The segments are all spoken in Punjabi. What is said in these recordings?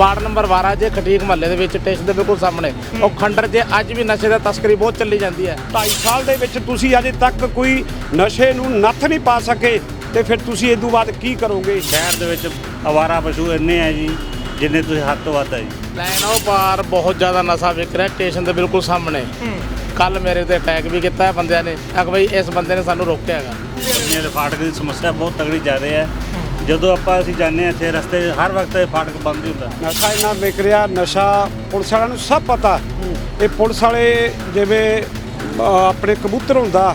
ਵਾਰਡ ਨੰਬਰ 12 ਜੇ ਖਟੀਕ ਮਹੱਲੇ ਦੇ ਵਿੱਚ ਸਟੇਸ਼ਨ ਦੇ ਬਿਲਕੁਲ ਸਾਹਮਣੇ। ਉਹ ਖੰਡਰ 'ਚ ਅੱਜ ਵੀ ਨਸ਼ੇ ਦਾ ਤਸਕਰੀ ਬਹੁਤ ਚੱਲੀ ਜਾਂਦੀ ਹੈ। 2.5 ਸਾਲ ਦੇ ਵਿੱਚ ਤੁਸੀਂ ਅਜੇ ਤੱਕ ਕੋਈ ਨਸ਼ੇ ਨੂੰ ਨੱਥ ਨਹੀਂ ਪਾ ਸਕੇ ਤੇ ਫਿਰ ਤੁਸੀਂ ਇਦੋਂ ਬਾਅਦ ਕੀ ਕਰੋਗੇ? ਸ਼ਹਿਰ ਦੇ ਵਿੱਚ ਅਵਾਰਾ ਪਸ਼ੂ ਇੰਨੇ ਆ ਜੀ ਜਿੰਨੇ ਤੁਸੀਂ ਹੱਦ ਤੋਂ ਵੱਧ ਆ ਜੀ। ਉਹ ਪਾਰ ਬਹੁਤ ਜ਼ਿਆਦਾ ਨਸ਼ਾ ਵਿਕ ਰਿਹਾ ਸਟੇਸ਼ਨ ਦੇ ਬਿਲਕੁਲ ਸਾਹਮਣੇ। ਕੱਲ ਮੇਰੇ ਤੇ ਅਟੈਕ ਵੀ ਕੀਤਾ ਹੈ ਬੰਦਿਆਂ ਨੇ। ਅਗ ਬਈ ਇਸ ਬੰਦੇ ਨੇ ਸਾਨੂੰ ਰੋਕਿਆ ਹੈਗਾ। ਦੇ ਫਾਟਕ ਦੀ ਸਮੱਸਿਆ ਬਹੁਤ ਤਗੜੀ ਜ਼ਿਆਦਾ ਹੈ। ਜਦੋਂ ਆਪਾਂ ਅਸੀਂ ਜਾਂਦੇ ਹਾਂ ਇੱਥੇ ਰਸਤੇ 'ਚ ਹਰ ਵਕਤ ਇਹ ਫਾਟਕ ਬੰਦ ਹੀ ਹੁੰਦਾ। ਨਸ਼ਾ ਇੰਨਾ ਵਿਕ ਰਿਹਾ ਨਸ਼ਾ ਪੁਲਿਸ ਵਾਲਿਆਂ ਨੂੰ ਸਭ ਪਤਾ। ਇਹ ਪੁਲਿਸ ਵਾਲੇ ਜਿਵੇਂ ਆਪਣੇ ਕਬੂਤਰ ਹੁੰਦਾ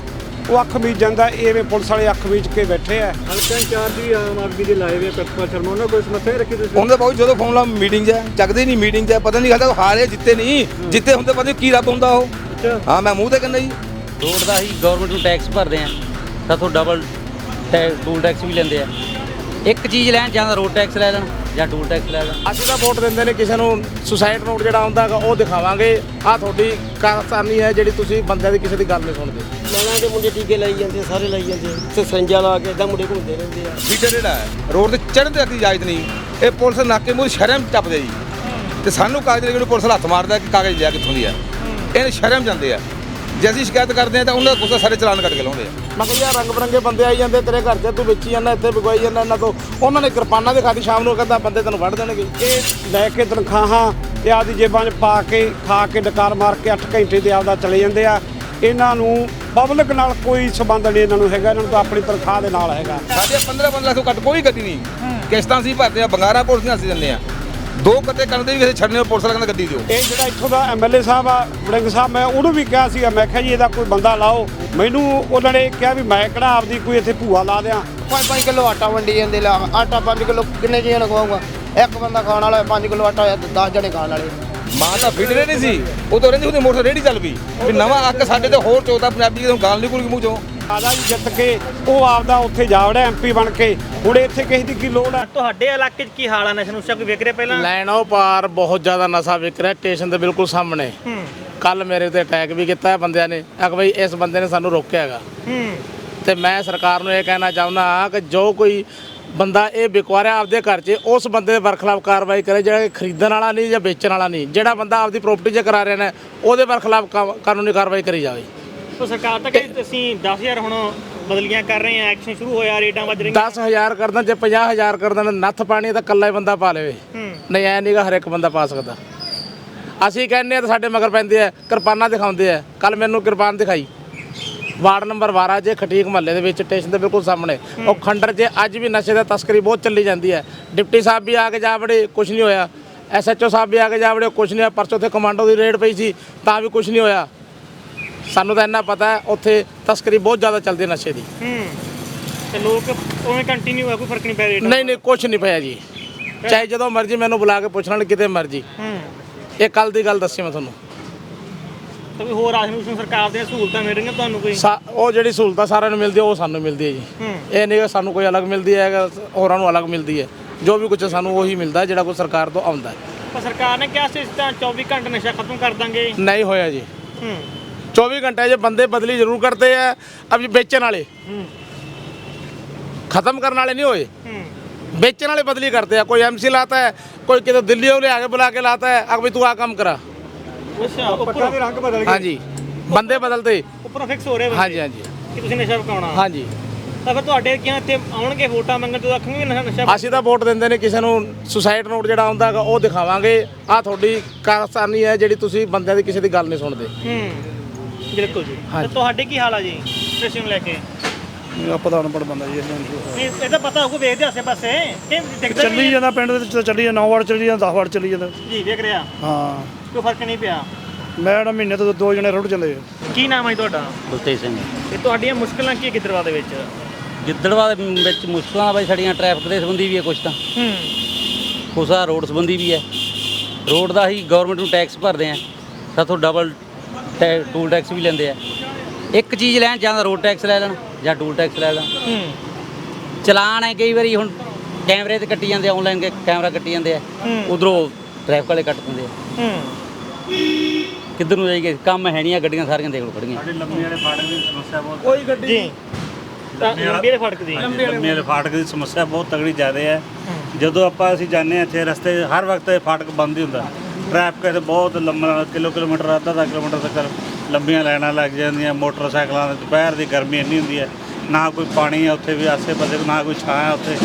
ਉਹ ਅੱਖ ਬੀਜ ਜਾਂਦਾ ਐਵੇਂ ਪੁਲਿਸ ਵਾਲੇ ਅੱਖ ਬੀਜ ਕੇ ਬੈਠੇ ਆ। ਹਲਕਾ ਇੰਚਾਰਜ ਵੀ ਆਮ ਆਦਮੀ ਦੇ ਲਾਏ ਹੋਏ ਪ੍ਰਿਤਪਾਲ ਸ਼ਰਮਾ ਉਹਨਾਂ ਕੋਈ ਸਮੱਸਿਆ ਹੀ ਰੱਖੀ ਤੁਸੀਂ? ਉਹਦੇ ਬਹੁਤ ਜਦੋਂ ਫੋਨ ਲਾ ਮੀਟਿੰਗ 'ਚ ਹੈ, ਚੱਕਦੇ ਨਹੀਂ ਮੀਟਿੰਗ 'ਚ ਹੈ, ਪਤਾ ਨਹੀਂ ਕਹਿੰਦਾ ਹਾਰੇ ਜਿੱਤੇ ਨਹੀਂ। ਜਿੱਤੇ ਹੁੰਦੇ ਪਤਾ ਨਹੀਂ ਕੀ ਰੱਬ ਹੁੰਦਾ ਉਹ। ਅੱਛਾ। ਹਾਂ ਮੈਂ ਮੂੰਹ ਤੇ ਕਹਿੰਦਾ ਜੀ। ਰੋਡ ਦਾ ਹੀ ਗਵਰਨਮੈਂਟ ਨੂੰ ਟੈਕਸ ਭਰਦੇ ਆ ਤਾਂ ਤੋਂ ਡਬਲ ਟੂਲ ਟੈਕਸ ਵੀ ਲੈਂਦੇ ਆ। ਇੱਕ ਚੀਜ਼ ਲੈਣ ਜਾਂ ਤਾਂ ਰੋਡ ਟੈਕਸ ਲੈ ਲੈਣ ਜਾਂ ਟੂਲ ਟੈਕਸ ਲੈ ਲੈਣ। ਅਸੀਂ ਤਾਂ ਵੋਟ ਦਿੰਦੇ ਨੇ ਕਿਸੇ ਨੂੰ ਸੁਸਾਇਡ ਨੋਟ ਜਿਹੜਾ ਆਉਂਦਾ ਹੈਗਾ ਉਹ ਦਿਖਾਵਾਂਗੇ। ਆਹ ਤੁਹਾਡੀ ਕਾਰਸਾਨੀ ਹੈ ਜਿਹੜੀ ਤੁਸੀਂ ਬੰਦਿਆਂ ਦੀ ਕਿਸੇ ਦੀ ਗੱਲ ਨਹੀਂ ਸੁਣਦੇ। ਲੈਣਾ ਦੇ ਮੁੰਡੇ ਟੀਕੇ ਲਾਈ ਜਾਂਦੇ ਸਾਰੇ ਲਾਈ ਜਾਂਦੇ ਤੇ ਸਰੰਜਾ ਲਾ ਕੇ ਇਦਾਂ ਮੁੰਡੇ ਘੁੰਮਦੇ ਰਹਿੰਦੇ ਆ। ਫੀਟਰ ਜਿਹੜਾ ਹੈ ਰੋਡ ਤੇ ਚੜ੍ਹਨ ਤੱਕ ਦੀ ਇਜਾਜ਼ਤ ਨਹੀਂ। ਇਹ ਪੁਲਿਸ ਨਾਕੇ ਮੂੰਹ ਸ਼ਰਮ ਟੱਪਦੇ ਜੀ। ਤੇ ਸਾਨੂੰ ਕਾਗਜ਼ ਜਿਹੜੇ ਪੁਲਿਸ ਵਾਲਾ ਹੱਥ ਮਾਰਦਾ ਕਿ ਕਾਗਜ਼ ਲਿਆ ਕਿੱਥੋਂ ਦੀ ਹੈ। ਇਹਨੇ ਸ਼ਰਮ ਜਾਂਦੇ ਆ। ਜੇ ਅਸੀਂ ਸ਼ਿਕਾਇਤ ਕਰਦੇ ਆ ਤਾਂ ਉਹਨਾਂ ਦਾ ਗੁੱਸਾ ਸਾਰੇ ਚਲਾਨ ਕੱਟ ਕੇ ਲਾਉਂਦੇ ਆ। ਮੈਂ ਕਿਹਾ ਯਾਰ ਰੰਗ ਬਰੰਗੇ ਬੰਦੇ ਆਈ ਜਾਂਦੇ ਤੇਰੇ ਘਰ 'ਚ ਤੂੰ ਵੇਚੀ ਜਾਂਦਾ ਇੱਥੇ ਵਿਗਵਾਈ ਜਾਂਦਾ ਇਹਨਾਂ ਤੋਂ। ਉਹਨਾਂ ਨੇ ਕਿਰਪਾਨਾਂ ਦਿਖਾਤੀ ਸ਼ਾਮ ਨੂੰ ਕਹਿੰਦਾ ਬੰਦੇ ਤੈਨੂੰ ਵੜ ਦੇਣਗੇ। ਇਹ ਲੈ ਕੇ ਤਨਖਾਹਾਂ ਤੇ ਆਪਦੀ ਜੇਬਾਂ 'ਚ ਪਾ ਕੇ ਖਾ ਕੇ ਡਕਾਰ ਮਾਰ ਕੇ 8 ਘੰਟੇ ਦੇ ਆਪਦਾ ਚਲੇ ਜਾਂਦੇ ਆ। ਇਹਨਾਂ ਨੂੰ ਪਬਲਿਕ ਨਾਲ ਕੋਈ ਸਬੰਧ ਨਹੀਂ ਇਹਨਾਂ ਨੂੰ ਹੈਗਾ ਇਹਨਾਂ ਨੂੰ ਤਾਂ ਆਪਣੀ ਤਨਖਾਹ ਦੇ ਨਾਲ ਹੈਗਾ। ਸਾਡੇ 15 15 ਲੱਖ ਤੋਂ ਘੱਟ ਕੋਈ ਗੱਡੀ ਨਹੀਂ। ਕਿਸ਼ਤਾਂ ਅਸੀਂ ਭਰਦੇ ਆ ਬੰਗਾਰਾ ਪੁਲਿਸ ਦੀਆਂ ਅਸੀਂ ਦਿੰਦੇ ਆ। ਦੋ ਕੱਟੇ ਕਰਨ ਦੇ ਵੀ ਕਿਸੇ ਛੱਡਣੇ ਪੁਲਿਸ ਵਾਲਾ ਕਹਿੰਦਾ ਗੱਡੀ ਦਿਓ। ਇਹ ਜਿਹੜਾ ਇੱਥੋਂ ਦਾ ਐਮਐਲਏ ਸਾਹਿਬ ਆ ਵੜਿੰਗ ਸਾਹਿਬ ਮੈਂ ਉਹਨੂੰ ਵੀ ਕਿਹਾ ਸੀਗਾ ਮੈਂ ਕਿਹਾ ਜੀ ਇਹਦਾ ਕੋਈ ਬੰਦਾ ਲਾਓ। ਮੈਨੂੰ ਉਹਨਾਂ ਨੇ ਕਿਹਾ ਵੀ ਮੈਂ ਕਿਹੜਾ ਆਪਦੀ ਕੋਈ ਇੱਥੇ ਭੂਆ ਲਾ ਦਿਆਂ। 5-5 ਕਿਲੋ ਆਟਾ ਵੰਡੀ ਜਾਂਦੇ ਲਾ ਆਟਾ 5 ਕਿਲੋ ਕਿੰਨੇ ਜੀਆਂ ਨੂੰ ਖਵਾਉਂਗਾ? ਇੱਕ ਬੰਦਾ ਖਾਣ ਵਾਲਾ 5 ਕਿਲੋ ਆਟਾ ਹੋਇਆ 10 ਜਣੇ ਖਾਣ ਵਾਲੇ। ਮਾਂ ਤਾਂ ਫਿਟਰੇ ਨਹੀਂ ਸੀ। ਉਹ ਤਾਂ ਰਹਿੰਦੀ ਉਹਦੀ ਮੋਟਰ ਰੇੜੀ ਚੱਲ ਪਈ। ਵੀ ਨਵਾਂ ਅੱਕ ਸਾਡੇ ਤੇ ਹੋਰ ਚੋਦਾ ਪੰਜਾਬੀ ਜਦੋਂ ਗਾਲ ਨਿਕਲ ਗਈ ਮੂੰਹ ਚੋਂ। ਆਦਾ ਜੀ ਜਿੱਤ ਕੇ ਉਹ ਆਪਦਾ ਉੱਥੇ ਜਾ ਵੜਿਆ ਐਮਪੀ ਬਣ ਕੇ। ਹੁਣ ਇੱਥੇ ਕਿਸੇ ਦੀ ਕੀ ਲੋੜ ਆ? ਤੁਹਾਡੇ ਇਲਾਕੇ 'ਚ ਕੀ ਹਾਲ ਆ ਨਸ਼ਾ ਨੁਸ਼ਾ ਕੋਈ ਵਿਕ ਰਿਹਾ ਪਹਿਲਾਂ? ਲਾਈਨ ਉਹ ਪਾਰ ਬਹੁਤ ਜ਼ਿਆਦਾ ਨਸ਼ਾ ਵਿਕ ਰਿਹਾ ਸਟੇਸ਼ਨ ਦੇ ਬਿਲਕੁਲ ਸਾਹਮਣੇ। ਹੂੰ। ਕੱਲ ਮੇਰੇ ਤੇ ਅਟੈਕ ਵੀ ਕੀਤਾ ਹੈ ਬੰਦਿਆਂ ਨੇ। ਅਗ ਬਈ ਇਸ ਬੰਦੇ ਨੇ ਸਾਨੂੰ ਰੋਕਿਆ ਹੈਗਾ। ਹੂੰ। ਤੇ ਮੈਂ ਸਰਕਾਰ ਨੂੰ ਇਹ ਕਹਿਣਾ ਚਾਹੁੰਦਾ ਕਿ ਜੋ ਕੋਈ ਬੰਦਾ ਇਹ ਵਿਕਵਾਰਿਆ ਆਪਦੇ ਘਰ 'ਚ ਉਸ ਬੰਦੇ ਦੇ ਬਰਖਲਾਫ ਕਾਰਵਾਈ ਕਰੇ ਜਿਹੜਾ ਕਿ ਖਰੀਦਣ ਵਾਲਾ ਨਹੀਂ ਜਾਂ ਵੇਚਣ ਵਾਲਾ ਨਹੀਂ। ਜਿਹੜਾ ਬੰਦਾ ਆਪਦੀ ਪ੍ਰਾਪਰਟੀ 'ਚ ਕਰਾ ਰਿਹਾ ਨੇ ਉਹਦੇ ਬਰਖਲਾਫ ਕਾ- ਕਾਨੂੰਨੀ ਕਾਰਵਾਈ ਕਰੀ ਜਾਵੇ। ਤਾਂ ਸਰਕਾਰ ਤਾਂ ਕਹਿੰਦੀ ਅਸੀਂ 10000 ਹੁਣ ਬਦਲੀਆਂ ਕਰ ਰਹੇ ਆ ਐਕਸ਼ਨ ਸ਼ੁਰੂ ਹੋਇਆ ਰੇਡਾਂ ਵੱਜ ਰਹੀਆਂ। 10000 ਕਰਦਾ ਜੇ 50000 ਕਰਦਾ ਨੱਥ ਪਾਣੀ ਤਾਂ ਕੱਲਾ ਹੀ ਬੰਦਾ ਪਾ ਲਵੇ। ਨਹੀਂ ਐ ਨਹੀਂਗਾ ਹਰ ਇੱਕ ਬੰਦਾ ਪਾ ਸਕਦਾ। ਅਸੀਂ ਕਹਿੰਨੇ ਆ ਤਾਂ ਸਾਡੇ ਮਗਰ ਪੈਂਦੇ ਆ ਕਿਰਪਾਨਾਂ ਦਿਖਾਉਂਦੇ ਆ। ਕੱਲ ਮੈਨੂੰ ਕਿਰਪਾਨ ਦਿਖਾਈ। ਵਾਰਡ ਨੰਬਰ 12 ਜੇ ਖਟੀਕ ਮਹੱਲੇ ਦੇ ਵਿੱਚ ਸਟੇਸ਼ਨ ਦੇ ਬਿਲਕੁਲ ਸਾਹਮਣੇ। ਉਹ ਖੰਡਰ 'ਚ ਅੱਜ ਵੀ ਨਸ਼ੇ ਦਾ ਤਸਕਰੀ ਬਹੁਤ ਚੱਲੀ ਜਾਂਦੀ ਹੈ। ਡਿਪਟੀ ਸਾਹਿਬ ਵੀ ਆ ਕੇ ਜਾ ਵੜੇ ਕੁਝ ਨਹੀਂ ਹੋਇਆ। ਐਸਐਚਓ ਸਾਹਿਬ ਵੀ ਆ ਕੇ ਜਾ ਵੜੇ ਕੁਝ ਨਹੀਂ ਹੋਇਆ। ਪਰਸੋਂ ਤੇ ਕਮਾਂਡੋ ਦੀ ਰੇਡ ਪਈ ਸੀ ਤਾਂ ਵੀ ਕੁਝ ਨਹੀਂ ਹੋਇਆ। ਸਾਨੂੰ ਤਾਂ ਇੰਨਾ ਪਤਾ ਹੈ ਉੱਥੇ ਤਸਕਰੀ ਬਹੁਤ ਜ਼ਿਆਦਾ ਚੱਲਦੀ ਹੈ ਨਸ਼ੇ ਦੀ। ਹੂੰ। ਤੇ ਲੋਕ ਉਵੇਂ ਕੰਟੀਨਿਊ ਆ ਕੋਈ ਫ਼ਰਕ ਨਹੀਂ ਪੈ ਰਿਹਾ ਨਹੀਂ ਨਹੀਂ ਕੁਝ ਨਹੀਂ ਪਿਆ ਜੀ। ਚਾਹੇ ਜਦੋਂ ਮਰਜ਼ੀ ਮੈਨੂੰ ਬੁਲਾ ਕੇ ਪੁੱਛ ਲੈਣ ਕਿਤੇ ਮਰਜ਼ੀ। ਹੂੰ। ਇਹ ਕੱਲ ਦੀ ਗੱਲ ਦੱਸੀ ਮੈਂ ਤੁਹਾਨੂੰ। ਤਾਂ ਵੀ ਹੋਰ ਰਾਸ਼ਨ ਰੂਸ਼ਨ ਸਰਕਾਰ ਦੀਆਂ ਸਹੂਲਤਾਂ ਮਿਲ ਰਹੀਆਂ ਤੁਹਾਨੂੰ ਕੋਈ? ਸਾ- ਉਹ ਜਿਹੜੀ ਸਹੂਲਤਾਂ ਸਾਰਿਆਂ ਨੂੰ ਮਿਲਦੀ ਹੈ ਉਹ ਸਾਨੂੰ ਮਿਲਦੀ ਹੈ ਜੀ। ਹੂੰ। ਇਹ ਨਹੀਂ ਕਿ ਸਾਨੂੰ ਕੋਈ ਅਲੱਗ ਮਿਲਦੀ ਹੈ ਕਿ ਹੋਰਾਂ ਨੂੰ ਅਲੱਗ ਮਿਲਦੀ ਹੈ। ਜੋ ਵੀ ਕੁਝ ਸਾਨੂੰ ਉਹੀ ਮਿਲਦਾ ਹੈ ਜਿਹੜਾ ਕੋਈ ਸਰਕਾਰ ਤੋਂ ਆਉਂਦਾ ਹੈ। ਪਰ ਸਰਕਾਰ ਨੇ ਕਿਹਾ ਸੀ ਇਸ ਤਾਂ 24 ਘੰਟੇ ਨਸ਼ਾ ਖਤਮ ਕਰ ਦਾਂਗੇ। ਨਹੀਂ ਹੋਇਆ ਜੀ। ਹੂੰ। 24 ਘੰਟੇ 'ਚ ਬੰਦੇ ਬਦਲੀ ਜ਼ਰੂਰ ਕਰਤੇ ਹੈ ਅਬ ਇਹ ਵੇਚਣ ਵਾਲੇ ਹੂੰ ਖਤਮ ਕਰਨ ਵਾਲੇ ਨਹੀਂ ਹੋਏ ਹੂੰ बेचने वाले बदली करते हैं कोई एमसी लाता है कोई किधर दिल्ली ले आगे बुला के लाता है अब भाई तू आ काम करा ਅੱਛਾ ਉੱਪਰੋਂ ਰੰਗ ਬਦਲ हाँ जी बंदे बदलते ਉੱਪਰੋਂ ਫਿਕਸ ਹੋ ਰਿਹਾ हाँ जी हाँ जी ਕਿ ਤੁਸੀਂ ਨਸ਼ਾ ਵਿਕਾਉਣਾ हाँ जी ਤਾਂ ਫਿਰ ਤੁਹਾਡੇ ਕਿਹਾ ਇੱਥੇ ਆਉਣਗੇ ਵੋਟਾਂ ਮੰਗਣ ਤੋਂ ਆਖਣਗੇ ਵੀ ਨਸ਼ਾ ਨਸ਼ਾ ਅਸੀਂ ਤਾਂ ਵੋਟ ਦਿੰਦੇ ਨੇ ਕਿਸੇ ਨੂੰ ਸੁਸਾਇਡ ਨੋਟ ਜਿਹੜਾ ਆਉਂਦਾ ਹੈਗਾ ਉਹ ਦਿਖਾਵਾਂਗੇ ਆਹ ਤੁਹਾਡੀ ਕਾਰਸਾਨੀ ਹੈ ਜਿਹੜੀ ਤੁਸੀਂ ਬੰਦਿਆਂ ਦੀ ਕਿਸੇ ਦੀ ਗੱਲ ਨਹੀਂ ਸੁਣਦੇ ਹੂੰ ਬਿਲਕੁਲ ਜੀ। ਹਾਂਜੀ। ਤੇ ਤੁਹਾਡੇ ਕੀ ਹਾਲ ਆ ਜੀ ਸਟੇਸ਼ਨ ਨੂੰ ਲੈ ਕੇ? ਆਪਾਂ ਤਾਂ ਅਨਪੜ੍ਹ ਬੰਦਾ ਜੀ ਇਹਨਾਂ ਨੂੰ ਨਹੀਂ। ਇਹ ਤਾਂ ਪਤਾ ਹੋਊਗਾ ਵੇਖਦੇ ਆਸੇ ਪਾਸੇ। ਕਿ ਦਿਖਦਾ ਚੱਲੀ ਨਹੀਂ ਹੈ। ਜਾਂਦਾ ਪਿੰਡ ਦੇ ਵਿੱਚ ਤਾਂ ਚੱਲੀ ਜਾਂਦਾ 9 ਵਾਰ ਚੱਲੀ ਜਾਂਦਾ 10 ਵਾਰ ਚੱਲੀ ਜਾਂਦਾ। ਜੀ ਵੇਖ ਰਿਹਾ। ਹਾਂ। ਕੋਈ ਫ਼ਰਕ ਨਹੀਂ ਪਿਆ। ਮੈਂ ਨਾ ਮਹੀਨੇ ਤੋਂ ਦੋ ਜਣੇ ਰੁੜ ਚੱਲੇ ਕੀ ਨਾਮ ਹੈ ਜੀ ਤੁਹਾਡਾ? ਬਲਤੇਜ ਸਿੰਘ। ਤੇ ਤੁਹਾਡੀਆਂ ਮੁਸ਼ਕਲਾਂ ਕੀ ਹੈ ਗਿੱਦੜਵਾ ਦੇ ਵਿੱਚ? ਗਿੱਦੜਵਾ ਦੇ ਵਿੱਚ ਮੁਸ਼ਕਲਾਂ ਬਾਈ ਸਾਡੀਆਂ ਟ੍ਰੈਫਿਕ ਦੇ ਸੰਬੰਧੀ ਵੀ ਹੈ ਕੁਛ ਤਾਂ। ਹੂੰ। ਕੁਛ ਆ ਰੋਡ ਸੰਬੰਧੀ ਵੀ ਹੈ ਰੋਡ ਦਾ ਹੀ ਗਵਰਨਮੈਂਟ ਨੂੰ ਟੈਕਸ ਭਰਦੇ ਆ। ਸਾਥੋਂ ਡਬਲ ਟੂਲ ਟੈਕਸ ਵੀ ਲੈਂਦੇ ਆ। ਇੱਕ ਚੀਜ਼ ਲੈਣ ਜਾਂ ਤਾਂ ਰੋਡ ਟੈਕਸ ਲੈ ਲੈਣ ਜਾਂ ਟੂਲ ਟੈਕਸ ਲੈ ਲੈਣ। ਹੂੰ। ਚਲਾਨ ਹੈ ਕਈ ਵਾਰੀ ਹੁਣ ਕੈਮਰੇ ਤੇ ਕੱਟੀ ਜਾਂਦੇ ਆਨਲਾਈਨ ਕੈਮਰਾ ਕੱਟੀ ਜਾਂਦੇ ਆ। ਹੂੰ। ਉਧਰੋਂ ਟ੍ਰੈਫਿਕ ਵਾਲੇ ਕੱਟ ਦਿੰਦੇ ਆ। ਹੂੰ। ਕਿੱਧਰ ਨੂੰ ਜਾਈਏ? ਕੰਮ ਹੈ ਨਹੀਂ ਆ ਗੱਡੀਆਂ ਸਾਰੀਆਂ ਦੇਖ ਲਓ ਖੜੀਆਂ। ਸਾਡੇ ਲੰਮੀ ਵਾਲੇ ਫਾਟਕ ਦੀ ਸਮੱਸਿਆ ਬਹੁਤ ਕੋਈ ਗੱਡੀ ਜੀ। ਤਾਂ ਲੰਬੀ ਦੇ ਫੜਕ ਦੀ। ਲੰਮੀ ਵਾਲੇ ਫਾਟਕ ਦੀ ਸਮੱਸਿਆ ਬਹੁਤ ਤਗੜੀ ਜ਼ਿਆਦਾ ਹੈ। ਜਦੋਂ ਆਪਾਂ ਅਸੀਂ ਜਾਂਦੇ ਹਾਂ ਇੱਥੇ ਰਸਤੇ ਹਰ ਵਕਤ ਇਹ ਫਾਟਕ ਬੰਦ ਹੀ ਹੁੰਦਾ। ਟ੍ਰੈਫਿਕ ਇੱਥੇ ਬਹੁਤ ਲੰਮਾ ਕਿਲੋ ਕਿਲੋਮੀਟਰ ਅੱਧਾ ਅੱਧਾ ਕਿਲੋਮੀਟਰ ਤੱਕ ਲੰਬੀਆਂ ਲਾਈਨਾਂ ਲੱਗ ਜਾਂਦੀਆਂ ਮੋਟਰਸਾਈਕਲਾਂ ਦੇ ਦੁਪਹਿਰ ਦੀ ਗਰਮੀ ਇੰਨੀ ਹੁੰਦੀ ਹੈ ਨਾ ਕੋਈ ਪਾਣੀ ਹੈ ਉੱਥੇ ਵੀ ਆਸੇ-ਪਾਸੇ ਨਾ ਕੋਈ ਛਾਂ ਹੈ ਉੱਥੇ